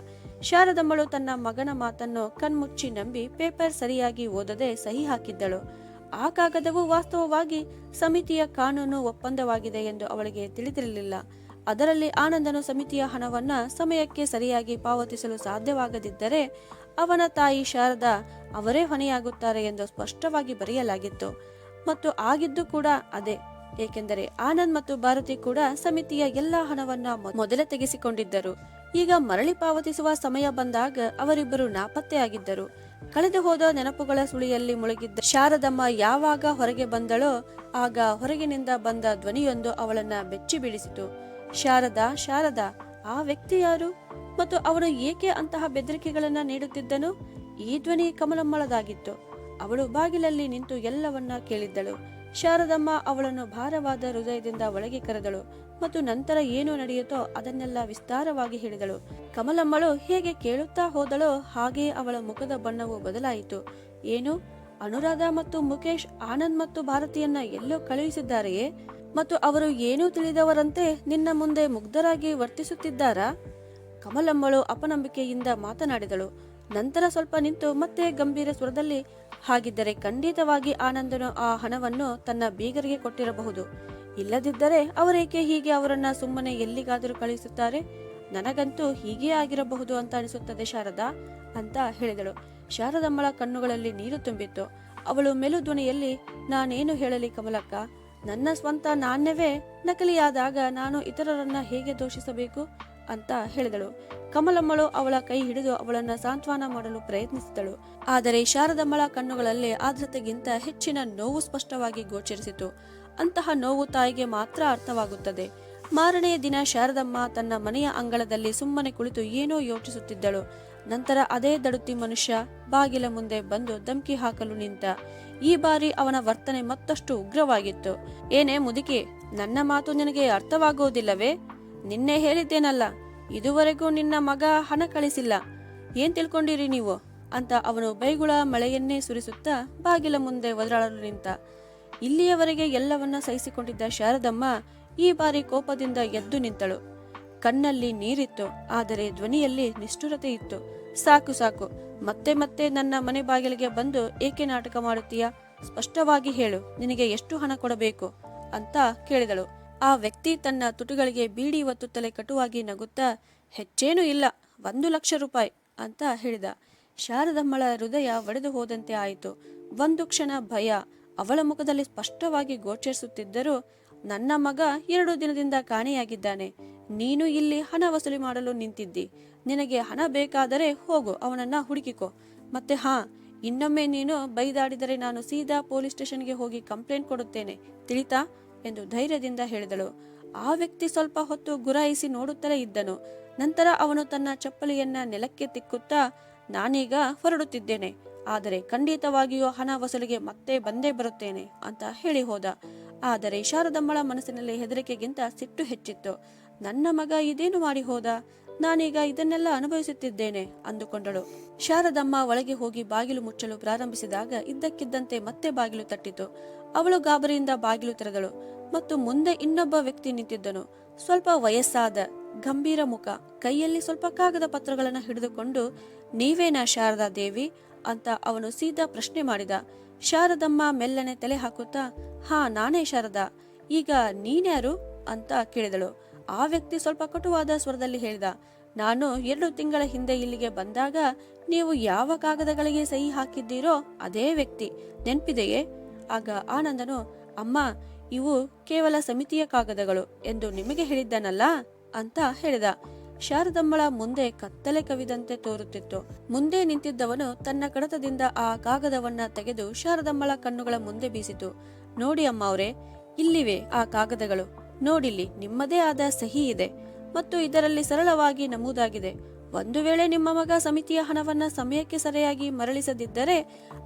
ಶಾರದಮ್ಮಳು ತನ್ನ ಮಗನ ಮಾತನ್ನು ಕಣ್ಮುಚ್ಚಿ ನಂಬಿ ಪೇಪರ್ ಸರಿಯಾಗಿ ಓದದೆ ಸಹಿ ಹಾಕಿದ್ದಳು. ಆ ಕಾಗದವು ವಾಸ್ತವವಾಗಿ ಸಮಿತಿಯ ಕಾನೂನು ಒಪ್ಪಂದವಾಗಿದೆ ಎಂದು ಅವಳಿಗೆ ತಿಳಿದಿರಲಿಲ್ಲ. ಅದರಲ್ಲಿ ಆನಂದನು ಸಮಿತಿಯ ಹಣವನ್ನ ಸಮಯಕ್ಕೆ ಸರಿಯಾಗಿ ಪಾವತಿಸಲು ಸಾಧ್ಯವಾಗದಿದ್ದರೆ ಅವನ ತಾಯಿ ಶಾರದಾ ಅವರೇ ಹೊಣೆಯಾಗುತ್ತಾರೆ ಎಂದು ಸ್ಪಷ್ಟವಾಗಿ ಬರೆಯಲಾಗಿತ್ತು. ಮತ್ತು ಆಗಿದ್ದು ಕೂಡ ಅದೇ. ಏಕೆಂದರೆ ಆನಂದ್ ಮತ್ತು ಭಾರತಿ ಕೂಡ ಸಮಿತಿಯ ಎಲ್ಲಾ ಹಣವನ್ನ ಮೊದಲೇ ತೆಗೆಸಿಕೊಂಡಿದ್ದರು. ಈಗ ಮರಳಿ ಪಾವತಿಸುವ ಸಮಯ ಬಂದಾಗ ಅವರಿಬ್ಬರು ನಾಪತ್ತೆಯಾಗಿದ್ದರು. ಕಳೆದು ಹೋದ ನೆನಪುಗಳ ಸುಳಿಯಲ್ಲಿ ಮುಳುಗಿದ್ದ ಶಾರದಮ್ಮ ಯಾವಾಗ ಹೊರಗೆ ಬಂದಳೋ ಆಗ ಹೊರಗಿನಿಂದ ಬಂದ ಧ್ವನಿಯೊಂದು ಅವಳನ್ನ ಬೆಚ್ಚಿ ಬೀಳಿಸಿತು ಶಾರದಾ ಶಾರದಾ, ಆ ವ್ಯಕ್ತಿ ಯಾರು? ಮತ್ತು ಅವನು ಏಕೆ ಅಂತಹ ಬೆದರಿಕೆಗಳನ್ನ ನೀಡುತ್ತಿದ್ದನು? ಈ ಧ್ವನಿ ಕಮಲಮ್ಮಳದಾಗಿತ್ತು. ಅವಳು ಬಾಗಿಲಲ್ಲಿ ನಿಂತು ಎಲ್ಲವನ್ನ ಕೇಳಿದ್ದಳು. ಶಾರದಮ್ಮ ಅವಳನ್ನು ಭಾರವಾದ ಹೃದಯದಿಂದ ಒಳಗೆ ಕರೆದಳು ಮತ್ತು ನಂತರ ಏನು ನಡೆಯುತ್ತೋ ಅದನ್ನೆಲ್ಲ ವಿಸ್ತಾರವಾಗಿ ಹೇಳಿದಳು. ಕಮಲಮ್ಮಳು ಹೇಗೆ ಕೇಳುತ್ತಾ ಹೋದಳೋ ಹಾಗೆ ಅವಳ ಮುಖದ ಬಣ್ಣವು ಬದಲಾಯಿತು. ಏನು? ಅನುರಾಧ ಮತ್ತು ಮುಖೇಶ್ ಆನಂದ್ ಮತ್ತು ಭಾರತಿಯನ್ನ ಎಲ್ಲೋ ಕಳುಹಿಸಿದ್ದಾರೆಯೇ? ಮತ್ತು ಅವರು ಏನೂ ತಿಳಿದವರಂತೆ ನಿನ್ನ ಮುಂದೆ ಮುಗ್ಧರಾಗಿ ವರ್ತಿಸುತ್ತಿದ್ದಾರಾ? ಕಮಲಮ್ಮಳು ಅಪನಂಬಿಕೆಯಿಂದ ಮಾತನಾಡಿದಳು. ನಂತರ ಸ್ವಲ್ಪ ನಿಂತು ಮತ್ತೆ ಗಂಭೀರ ಸ್ವರದಲ್ಲಿ, ಹಾಗಿದ್ದರೆ ಖಂಡಿತವಾಗಿ ಆನಂದನು ಆ ಹಣವನ್ನು ತನ್ನ ಬೀಗರಿಗೆ ಕೊಟ್ಟಿರಬಹುದು. ಇಲ್ಲದಿದ್ದರೆ ಅವರೇಕೆ ಹೀಗೆ ಅವರನ್ನ ಸುಮ್ಮನೆ ಎಲ್ಲಿಗಾದರೂ ಕಳಿಸುತ್ತಾರೆ ನನಗಂತೂ ಹೀಗೇ ಆಗಿರಬಹುದು ಅಂತ ಅನಿಸುತ್ತದೆ ಶಾರದಾ, ಅಂತ ಹೇಳಿದಳು. ಶಾರದಮ್ಮಳ ಕಣ್ಣುಗಳಲ್ಲಿ ನೀರು ತುಂಬಿತ್ತು. ಅವಳು ಮೆಲು ಧ್ವನಿಯಲ್ಲಿ ನಾನೇನು ಹೇಳಲಿ ಕಮಲಕ್ಕ ನನ್ನ ಸ್ವಂತ ನಾಣ್ಯವೇ ನಕಲಿಯಾದಾಗ ನಾನು ಇತರರನ್ನ ಹೇಗೆ ದೋಷಿಸಬೇಕು ಅಂತ ಹೇಳಿದಳು. ಕಮಲಮ್ಮಳು ಅವಳ ಕೈ ಹಿಡಿದು ಅವಳನ್ನ ಸಾಂತ್ವನ ಮಾಡಲು ಪ್ರಯತ್ನಿಸಿದಳು. ಆದರೆ ಶಾರದಮ್ಮಳ ಕಣ್ಣುಗಳಲ್ಲಿ ಆದ್ರತೆಗಿಂತ ಹೆಚ್ಚಿನ ನೋವು ಸ್ಪಷ್ಟವಾಗಿ ಗೋಚರಿಸಿತು. ಅಂತಹ ನೋವು ತಾಯಿಗೆ ಮಾತ್ರ ಅರ್ಥವಾಗುತ್ತದೆ. ಮಾರನೆಯ ದಿನ ಶಾರದಮ್ಮ ತನ್ನ ಮನೆಯ ಅಂಗಳದಲ್ಲಿ ಸುಮ್ಮನೆ ಕುಳಿತು ಏನೋ ಯೋಚಿಸುತ್ತಿದ್ದಳು. ನಂತರ ಅದೇ ದಡುತ್ತಿ ಮನುಷ್ಯ ಬಾಗಿಲ ಮುಂದೆ ಬಂದು ಧಮ್ಕಿ ಹಾಕಲು ನಿಂತ. ಈ ಬಾರಿ ಅವನ ವರ್ತನೆ ಮತ್ತಷ್ಟು ಉಗ್ರವಾಗಿತ್ತು. ಏನೇ ಮುದುಕಿ, ನನ್ನ ಮಾತು ನಿನಗೆ ಅರ್ಥವಾಗುವುದಿಲ್ಲವೇ? ನಿನ್ನೆ ಹೇಳಿದ್ದೇನಲ್ಲ, ಇದುವರೆಗೂ ನಿನ್ನ ಮಗ ಹಣ ಕಳಿಸಿಲ್ಲ. ಏನ್ ತಿಳ್ಕೊಂಡಿರಿ ನೀವು? ಅಂತ ಅವನು ಬೈಗುಳ ಮಳೆಯನ್ನೇ ಸುರಿಸುತ್ತಾ ಬಾಗಿಲ ಮುಂದೆ ಒದರಾಡಲು ನಿಂತ. ಇಲ್ಲಿಯವರೆಗೆ ಎಲ್ಲವನ್ನ ಸಹಿಸಿಕೊಂಡಿದ್ದ ಶಾರದಮ್ಮ ಈ ಬಾರಿ ಕೋಪದಿಂದ ಎದ್ದು ನಿಂತಳು. ಕಣ್ಣಲ್ಲಿ ನೀರಿತ್ತು, ಆದರೆ ಧ್ವನಿಯಲ್ಲಿ ನಿಷ್ಠುರತೆ ಇತ್ತು. ಸಾಕು ಸಾಕು. ಮತ್ತೆ ಮತ್ತೆ ನನ್ನ ಮನೆ ಬಾಗಿಲಿಗೆ ಬಂದು ಏಕೆ ನಾಟಕ ಮಾಡುತ್ತೀಯಾ? ಸ್ಪಷ್ಟವಾಗಿ ಹೇಳು, ನಿನಗೆ ಎಷ್ಟು ಹಣ ಕೊಡಬೇಕು? ಅಂತ ಕೇಳಿದಳು. ಆ ವ್ಯಕ್ತಿ ತನ್ನ ತುಟಿಗಳಿಗೆ ಬೀಡಿ ಒತ್ತುತ್ತಲೇ ಕಟುವಾಗಿ ನಗುತ್ತಾ, ಹೆಚ್ಚೇನೂ ಇಲ್ಲ, ಒಂದು ಲಕ್ಷ ರೂಪಾಯಿ ಅಂತ ಹೇಳಿದ. ಶಾರದಮ್ಮಳ ಹೃದಯ ಒಡೆದು ಹೋದಂತೆ ಆಯಿತು. ಒಂದು ಕ್ಷಣ ಭಯ, ಅವಳ ಮುಖದಲ್ಲಿ ಸ್ಪಷ್ಟವಾಗಿ ಗೋಚರಿಸುತ್ತಿದ್ದರೂ ನನ್ನ ಮಗ ಎರಡು ದಿನದಿಂದ ಕಾಣೆಯಾಗಿದ್ದಾನೆ. ನೀನು ಇಲ್ಲಿ ಹಣ ವಸೂಲಿ ಮಾಡಲು ನಿಂತಿದ್ದಿ. ನಿನಗೆ ಹಣ ಬೇಕಾದರೆ ಹೋಗು, ಅವನನ್ನ ಹುಡುಕಿಕೋ. ಮತ್ತೆ ಹಾ, ಇನ್ನೊಮ್ಮೆ ನೀನು ಬೈದಾಡಿದರೆ ನಾನು ಸೀದಾ ಪೊಲೀಸ್ ಸ್ಟೇಷನ್ಗೆ ಹೋಗಿ ಕಂಪ್ಲೇಂಟ್ ಕೊಡುತ್ತೇನೆ, ತಿಳಿತಾ? ಎಂದು ಧೈರ್ಯದಿಂದ ಹೇಳಿದಳು. ಆ ವ್ಯಕ್ತಿ ಸ್ವಲ್ಪ ಹೊತ್ತು ಗುರಾಯಿಸಿ ನೋಡುತ್ತಲೇ ಇದ್ದನು. ನಂತರ ಅವನು ತನ್ನ ಚಪ್ಪಲಿಯನ್ನ ನೆಲಕ್ಕೆ ತಿಕ್ಕುತ್ತಾ ನಾನೀಗ ಹೊರಡುತ್ತಿದ್ದೇನೆ, ಆದರೆ ಖಂಡಿತವಾಗಿಯೂ ಹಣ ವಸೂಲಿಗೆ ಮತ್ತೆ ಬಂದೇ ಬರುತ್ತೇನೆ ಅಂತ ಹೇಳಿ ಹೋದ. ಆದರೆ ಶಾರದಮ್ಮಳ ಮನಸ್ಸಿನಲ್ಲಿ ಹೆದರಿಕೆಗಿಂತ ಸಿಟ್ಟು ಹೆಚ್ಚಿತ್ತು. ನನ್ನ ಮಗ ಇದೇನು ಮಾಡಿ ಹೋದ? ನಾನೀಗ ಇದನ್ನೆಲ್ಲ ಅನುಭವಿಸುತ್ತಿದ್ದೇನೆ ಅಂದುಕೊಂಡಳು. ಶಾರದಮ್ಮ ಒಳಗೆ ಹೋಗಿ ಬಾಗಿಲು ಮುಚ್ಚಲು ಪ್ರಾರಂಭಿಸಿದಾಗ ಇದ್ದಕ್ಕಿದ್ದಂತೆ ಮತ್ತೆ ಬಾಗಿಲು ತಟ್ಟಿತು. ಅವಳು ಗಾಬರಿಯಿಂದ ಬಾಗಿಲು ತೆರೆದಳು ಮತ್ತು ಮುಂದೆ ಇನ್ನೊಬ್ಬ ವ್ಯಕ್ತಿ ನಿಂತಿದ್ದನು. ಸ್ವಲ್ಪ ವಯಸ್ಸಾದ, ಗಂಭೀರ ಮುಖ, ಕೈಯಲ್ಲಿ ಸ್ವಲ್ಪ ಕಾಗದ ಪತ್ರಗಳನ್ನು ಹಿಡಿದುಕೊಂಡು, ನೀವೇನಾ ಶಾರದಾ ದೇವಿ? ಅಂತ ಅವನು ಸೀದಾ ಪ್ರಶ್ನೆ ಮಾಡಿದ. ಶಾರದಮ್ಮ ಮೆಲ್ಲನೆ ತಲೆ ಹಾಕುತ್ತಾ, ಹಾ, ನಾನೇ ಶಾರದಾ. ಈಗ ನೀನ್ಯಾರು? ಅಂತ ಕೇಳಿದಳು. ಆ ವ್ಯಕ್ತಿ ಸ್ವಲ್ಪ ಕಟುವಾದ ಸ್ವರದಲ್ಲಿ ಹೇಳಿದ, ನಾನು ಎರಡು ತಿಂಗಳ ಹಿಂದೆ ಇಲ್ಲಿಗೆ ಬಂದಾಗ ನೀವು ಯಾವ ಕಾಗದಗಳಿಗೆ ಸಹಿ ಹಾಕಿದ್ದೀರೋ ಅದೇ ವ್ಯಕ್ತಿ. ನೆನಪಿದೆಯೇ? ಆಗ ಆನಂದನು ಅಮ್ಮ, ಇವು ಕೇವಲ ಸಮಿತಿಯ ಕಾಗದಗಳು ಎಂದು ನಿಮಗೆ ಹೇಳಿದ್ದನಲ್ಲ? ಅಂತ ಹೇಳಿದ. ಶಾರದಮ್ಮಳ ಮುಂದೆ ಕತ್ತಲೆ ಕವಿದಂತೆ ತೋರುತ್ತಿತ್ತು. ಮುಂದೆ ನಿಂತಿದ್ದವನು ತನ್ನ ಕಡತದಿಂದ ಆ ಕಾಗದವನ್ನ ತೆಗೆದು ಶಾರದಮ್ಮಳ ಕಣ್ಣುಗಳ ಮುಂದೆ ಬೀಸಿತು. ನೋಡಿ ಅಮ್ಮ ಅವರೇ, ಇಲ್ಲಿವೆ ಆ ಕಾಗದಗಳು. ನೋಡಿಲ್ಲಿ ನಿಮ್ಮದೇ ಆದ ಸಹಿ ಇದೆ ಮತ್ತು ಇದರಲ್ಲಿ ಸರಳವಾಗಿ ನಮೂದಾಗಿದೆ. ಒಂದು ವೇಳೆ ನಿಮ್ಮ ಮಗ ಸಮಿತಿಯ ಹಣವನ್ನ ಸಮಯಕ್ಕೆ ಸರಿಯಾಗಿ ಮರಳಿಸದಿದ್ದರೆ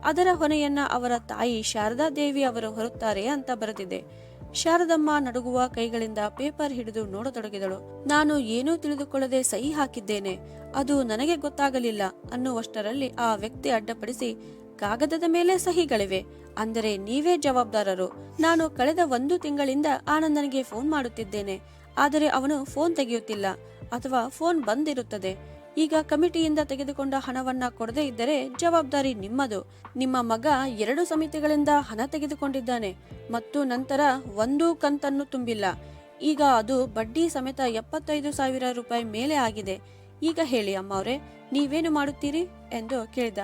ಅದರ ಹೊಣೆಯನ್ನ ಅವರ ತಾಯಿ ಶಾರದಾ ದೇವಿ ಅವರು ಹೊರುತ್ತಾರೆ ಅಂತ ಬರೆದಿದೆ. ಶಾರದಮ್ಮ ನಡುಗುವ ಕೈಗಳಿಂದ ಪೇಪರ್ ಹಿಡಿದು ನೋಡತೊಡಗಿದಳು. ನಾನು ಏನೂ ತಿಳಿದುಕೊಳ್ಳದೆ ಸಹಿ ಹಾಕಿದ್ದೇನೆ, ಅದು ನನಗೆ ಗೊತ್ತಾಗಲಿಲ್ಲ ಅನ್ನುವಷ್ಟರಲ್ಲಿ ಆ ವ್ಯಕ್ತಿ ಅಡ್ಡಪಡಿಸಿ, ಕಾಗದದ ಮೇಲೆ ಸಹಿಗಳಿವೆ ಅಂದರೆ ನೀವೇ ಜವಾಬ್ದಾರರು. ನಾನು ಕಳೆದ ಒಂದು ತಿಂಗಳಿಂದ ಆನಂದನಿಗೆ ಫೋನ್ ಮಾಡುತ್ತಿದ್ದೇನೆ. ಆದರೆ ಅವನು ಫೋನ್ ತೆಗೆಯುತ್ತಿಲ್ಲ ಅಥವಾ ಫೋನ್ ಬಂದಿರುತ್ತದೆ. ಈಗ ಕಮಿಟಿಯಿಂದ ತೆಗೆದುಕೊಂಡ ಹಣವನ್ನ ಕೊಡದೇ ಇದ್ದರೆ ಜವಾಬ್ದಾರಿ ನಿಮ್ಮದು. ನಿಮ್ಮ ಮಗ ಎರಡು ಸಮಿತಿಗಳಿಂದ ಹಣ ತೆಗೆದುಕೊಂಡಿದ್ದಾನೆ ಮತ್ತು ನಂತರ ಒಂದೂ ಕಂತನ್ನು ತುಂಬಿಲ್ಲ. ಈಗ ಅದು ಬಡ್ಡಿ ಸಮೇತ ಎಪ್ಪತ್ತೈದು ಸಾವಿರ ರೂಪಾಯಿ ಮೇಲೆ ಆಗಿದೆ. ಈಗ ಹೇಳಿ ಅಮ್ಮ ಅವರೇ ನೀವೇನು ಮಾಡುತ್ತೀರಿ? ಎಂದು ಕೇಳಿದ.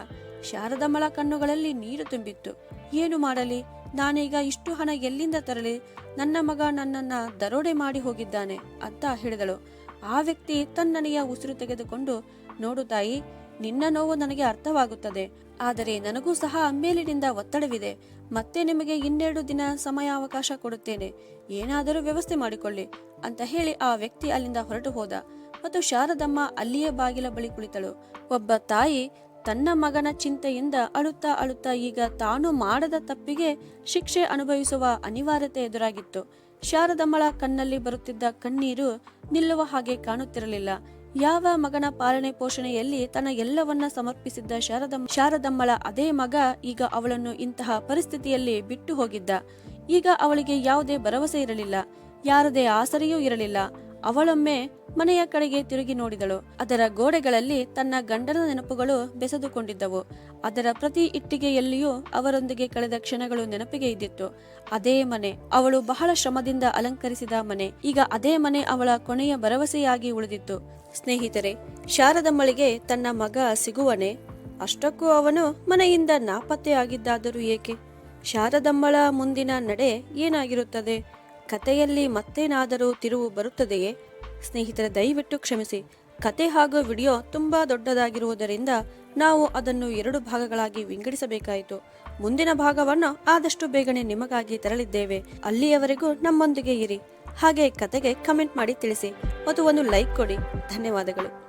ಶಾರದಮ್ಮಳ ಕಣ್ಣುಗಳಲ್ಲಿ ನೀರು ತುಂಬಿತ್ತು. ಏನು ಮಾಡಲಿ? ನಾನೀಗ ಇಷ್ಟು ಹಣ ಎಲ್ಲಿಂದ ತರಲಿ? ನನ್ನ ಮಗ ನನ್ನನ್ನ ದರೋಡೆ ಮಾಡಿ ಹೋಗಿದ್ದಾನೆ ಅಂತ ಹೇಳಿದಳು. ಆ ವ್ಯಕ್ತಿ ತನ್ನನೆಯ ಉಸಿರು ತೆಗೆದುಕೊಂಡು, ನೋಡು ತಾಯಿ, ನಿನ್ನ ನೋವು ನನಗೆ ಅರ್ಥವಾಗುತ್ತದೆ. ಆದರೆ ನನಗೂ ಸಹ ಮೇಲಿನಿಂದ ಒತ್ತಡವಿದೆ. ಮತ್ತೆ ನಿಮಗೆ ಇನ್ನೆರಡು ದಿನ ಸಮಯಾವಕಾಶ ಕೊಡುತ್ತೇನೆ. ಏನಾದರೂ ವ್ಯವಸ್ಥೆ ಮಾಡಿಕೊಳ್ಳಿ ಅಂತ ಹೇಳಿ ಆ ವ್ಯಕ್ತಿ ಅಲ್ಲಿಂದ ಹೊರಟು ಹೋದ. ಮತ್ತು ಶಾರದಮ್ಮ ಅಲ್ಲಿಯೇ ಬಾಗಿಲ ಬಳಿ ಕುಳಿತಳು. ಒಬ್ಬ ತಾಯಿ ತನ್ನ ಮಗನ ಚಿಂತೆಯಿಂದ ಅಳುತ್ತಾ ಅಳುತ್ತಾ ಈಗ ತಾನು ಮಾಡದ ತಪ್ಪಿಗೆ ಶಿಕ್ಷೆ ಅನುಭವಿಸುವ ಅನಿವಾರ್ಯತೆ ಎದುರಾಗಿತ್ತು. ಶಾರದಮ್ಮಳ ಕಣ್ಣಲ್ಲಿ ಬರುತ್ತಿದ್ದ ಕಣ್ಣೀರು ನಿಲ್ಲುವ ಹಾಗೆ ಕಾಣುತ್ತಿರಲಿಲ್ಲ. ಯಾವ ಮಗನ ಪಾಲನೆ ಪೋಷಣೆಯಲ್ಲಿ ತನ್ನ ಎಲ್ಲವನ್ನ ಸಮರ್ಪಿಸಿದ್ದ ಶಾರದಮ್ಮ ಶಾರದಮ್ಮಳ ಅದೇ ಮಗ ಈಗ ಅವಳನ್ನು ಇಂತಹ ಪರಿಸ್ಥಿತಿಯಲ್ಲಿ ಬಿಟ್ಟು ಹೋಗಿದ್ದ. ಈಗ ಅವಳಿಗೆ ಯಾವುದೇ ಭರವಸೆ ಇರಲಿಲ್ಲ. ಯಾರದೇ ಆಸರೆಯೂ ಇರಲಿಲ್ಲ. ಅವಳೊಮ್ಮೆ ಮನೆಯ ಕಡೆಗೆ ತಿರುಗಿ ನೋಡಿದಳು. ಅದರ ಗೋಡೆಗಳಲ್ಲಿ ತನ್ನ ಗಂಡನ ನೆನಪುಗಳು ಬೆಸೆದುಕೊಂಡಿದ್ದವು. ಅದರ ಪ್ರತಿ ಇಟ್ಟಿಗೆಯಲ್ಲಿಯೂ ಅವರೊಂದಿಗೆ ಕಳೆದ ಕ್ಷಣಗಳು ನೆನಪಿಗೆ ಇದ್ದಿತ್ತು. ಅದೇ ಮನೆ, ಅವಳು ಬಹಳ ಶ್ರಮದಿಂದ ಅಲಂಕರಿಸಿದ ಮನೆ. ಈಗ ಅದೇ ಮನೆ ಅವಳ ಕೊನೆಯ ಭರವಸೆಯಾಗಿ ಉಳಿದಿತ್ತು. ಸ್ನೇಹಿತರೆ, ಶಾರದಮ್ಮಳಿಗೆ ತನ್ನ ಮಗ ಸಿಗುವನೆ. ಅಷ್ಟಕ್ಕೂ ಅವನು ಮನೆಯಿಂದ ನಾಪತ್ತೆಯಾಗಿದ್ದಾದರೂ ಏಕೆ? ಶಾರದಮ್ಮಳ ಮುಂದಿನ ನಡೆ ಏನಾಗಿರುತ್ತದೆ? ಕಥೆಯಲ್ಲಿ ಮತ್ತೇನಾದರೂ ತಿರುವು ಬರುತ್ತದೆಯೇ? ಸ್ನೇಹಿತರೆ, ದಯವಿಟ್ಟು ಕ್ಷಮಿಸಿ. ಕತೆ ಹಾಗೂ ವಿಡಿಯೋ ತುಂಬ ದೊಡ್ಡದಾಗಿರುವುದರಿಂದ ನಾವು ಅದನ್ನು ಎರಡು ಭಾಗಗಳಾಗಿ ವಿಂಗಡಿಸಬೇಕಾಯಿತು. ಮುಂದಿನ ಭಾಗವನ್ನು ಆದಷ್ಟು ಬೇಗನೆ ನಿಮಗಾಗಿ ತರಲಿದ್ದೇವೆ. ಅಲ್ಲಿಯವರೆಗೂ ನಮ್ಮೊಂದಿಗೆ ಇರಿ. ಹಾಗೆ ಕತೆಗೆ ಕಮೆಂಟ್ ಮಾಡಿ ತಿಳಿಸಿ. ಮತ್ತು ಒಂದು ಲೈಕ್ ಕೊಡಿ. ಧನ್ಯವಾದಗಳು.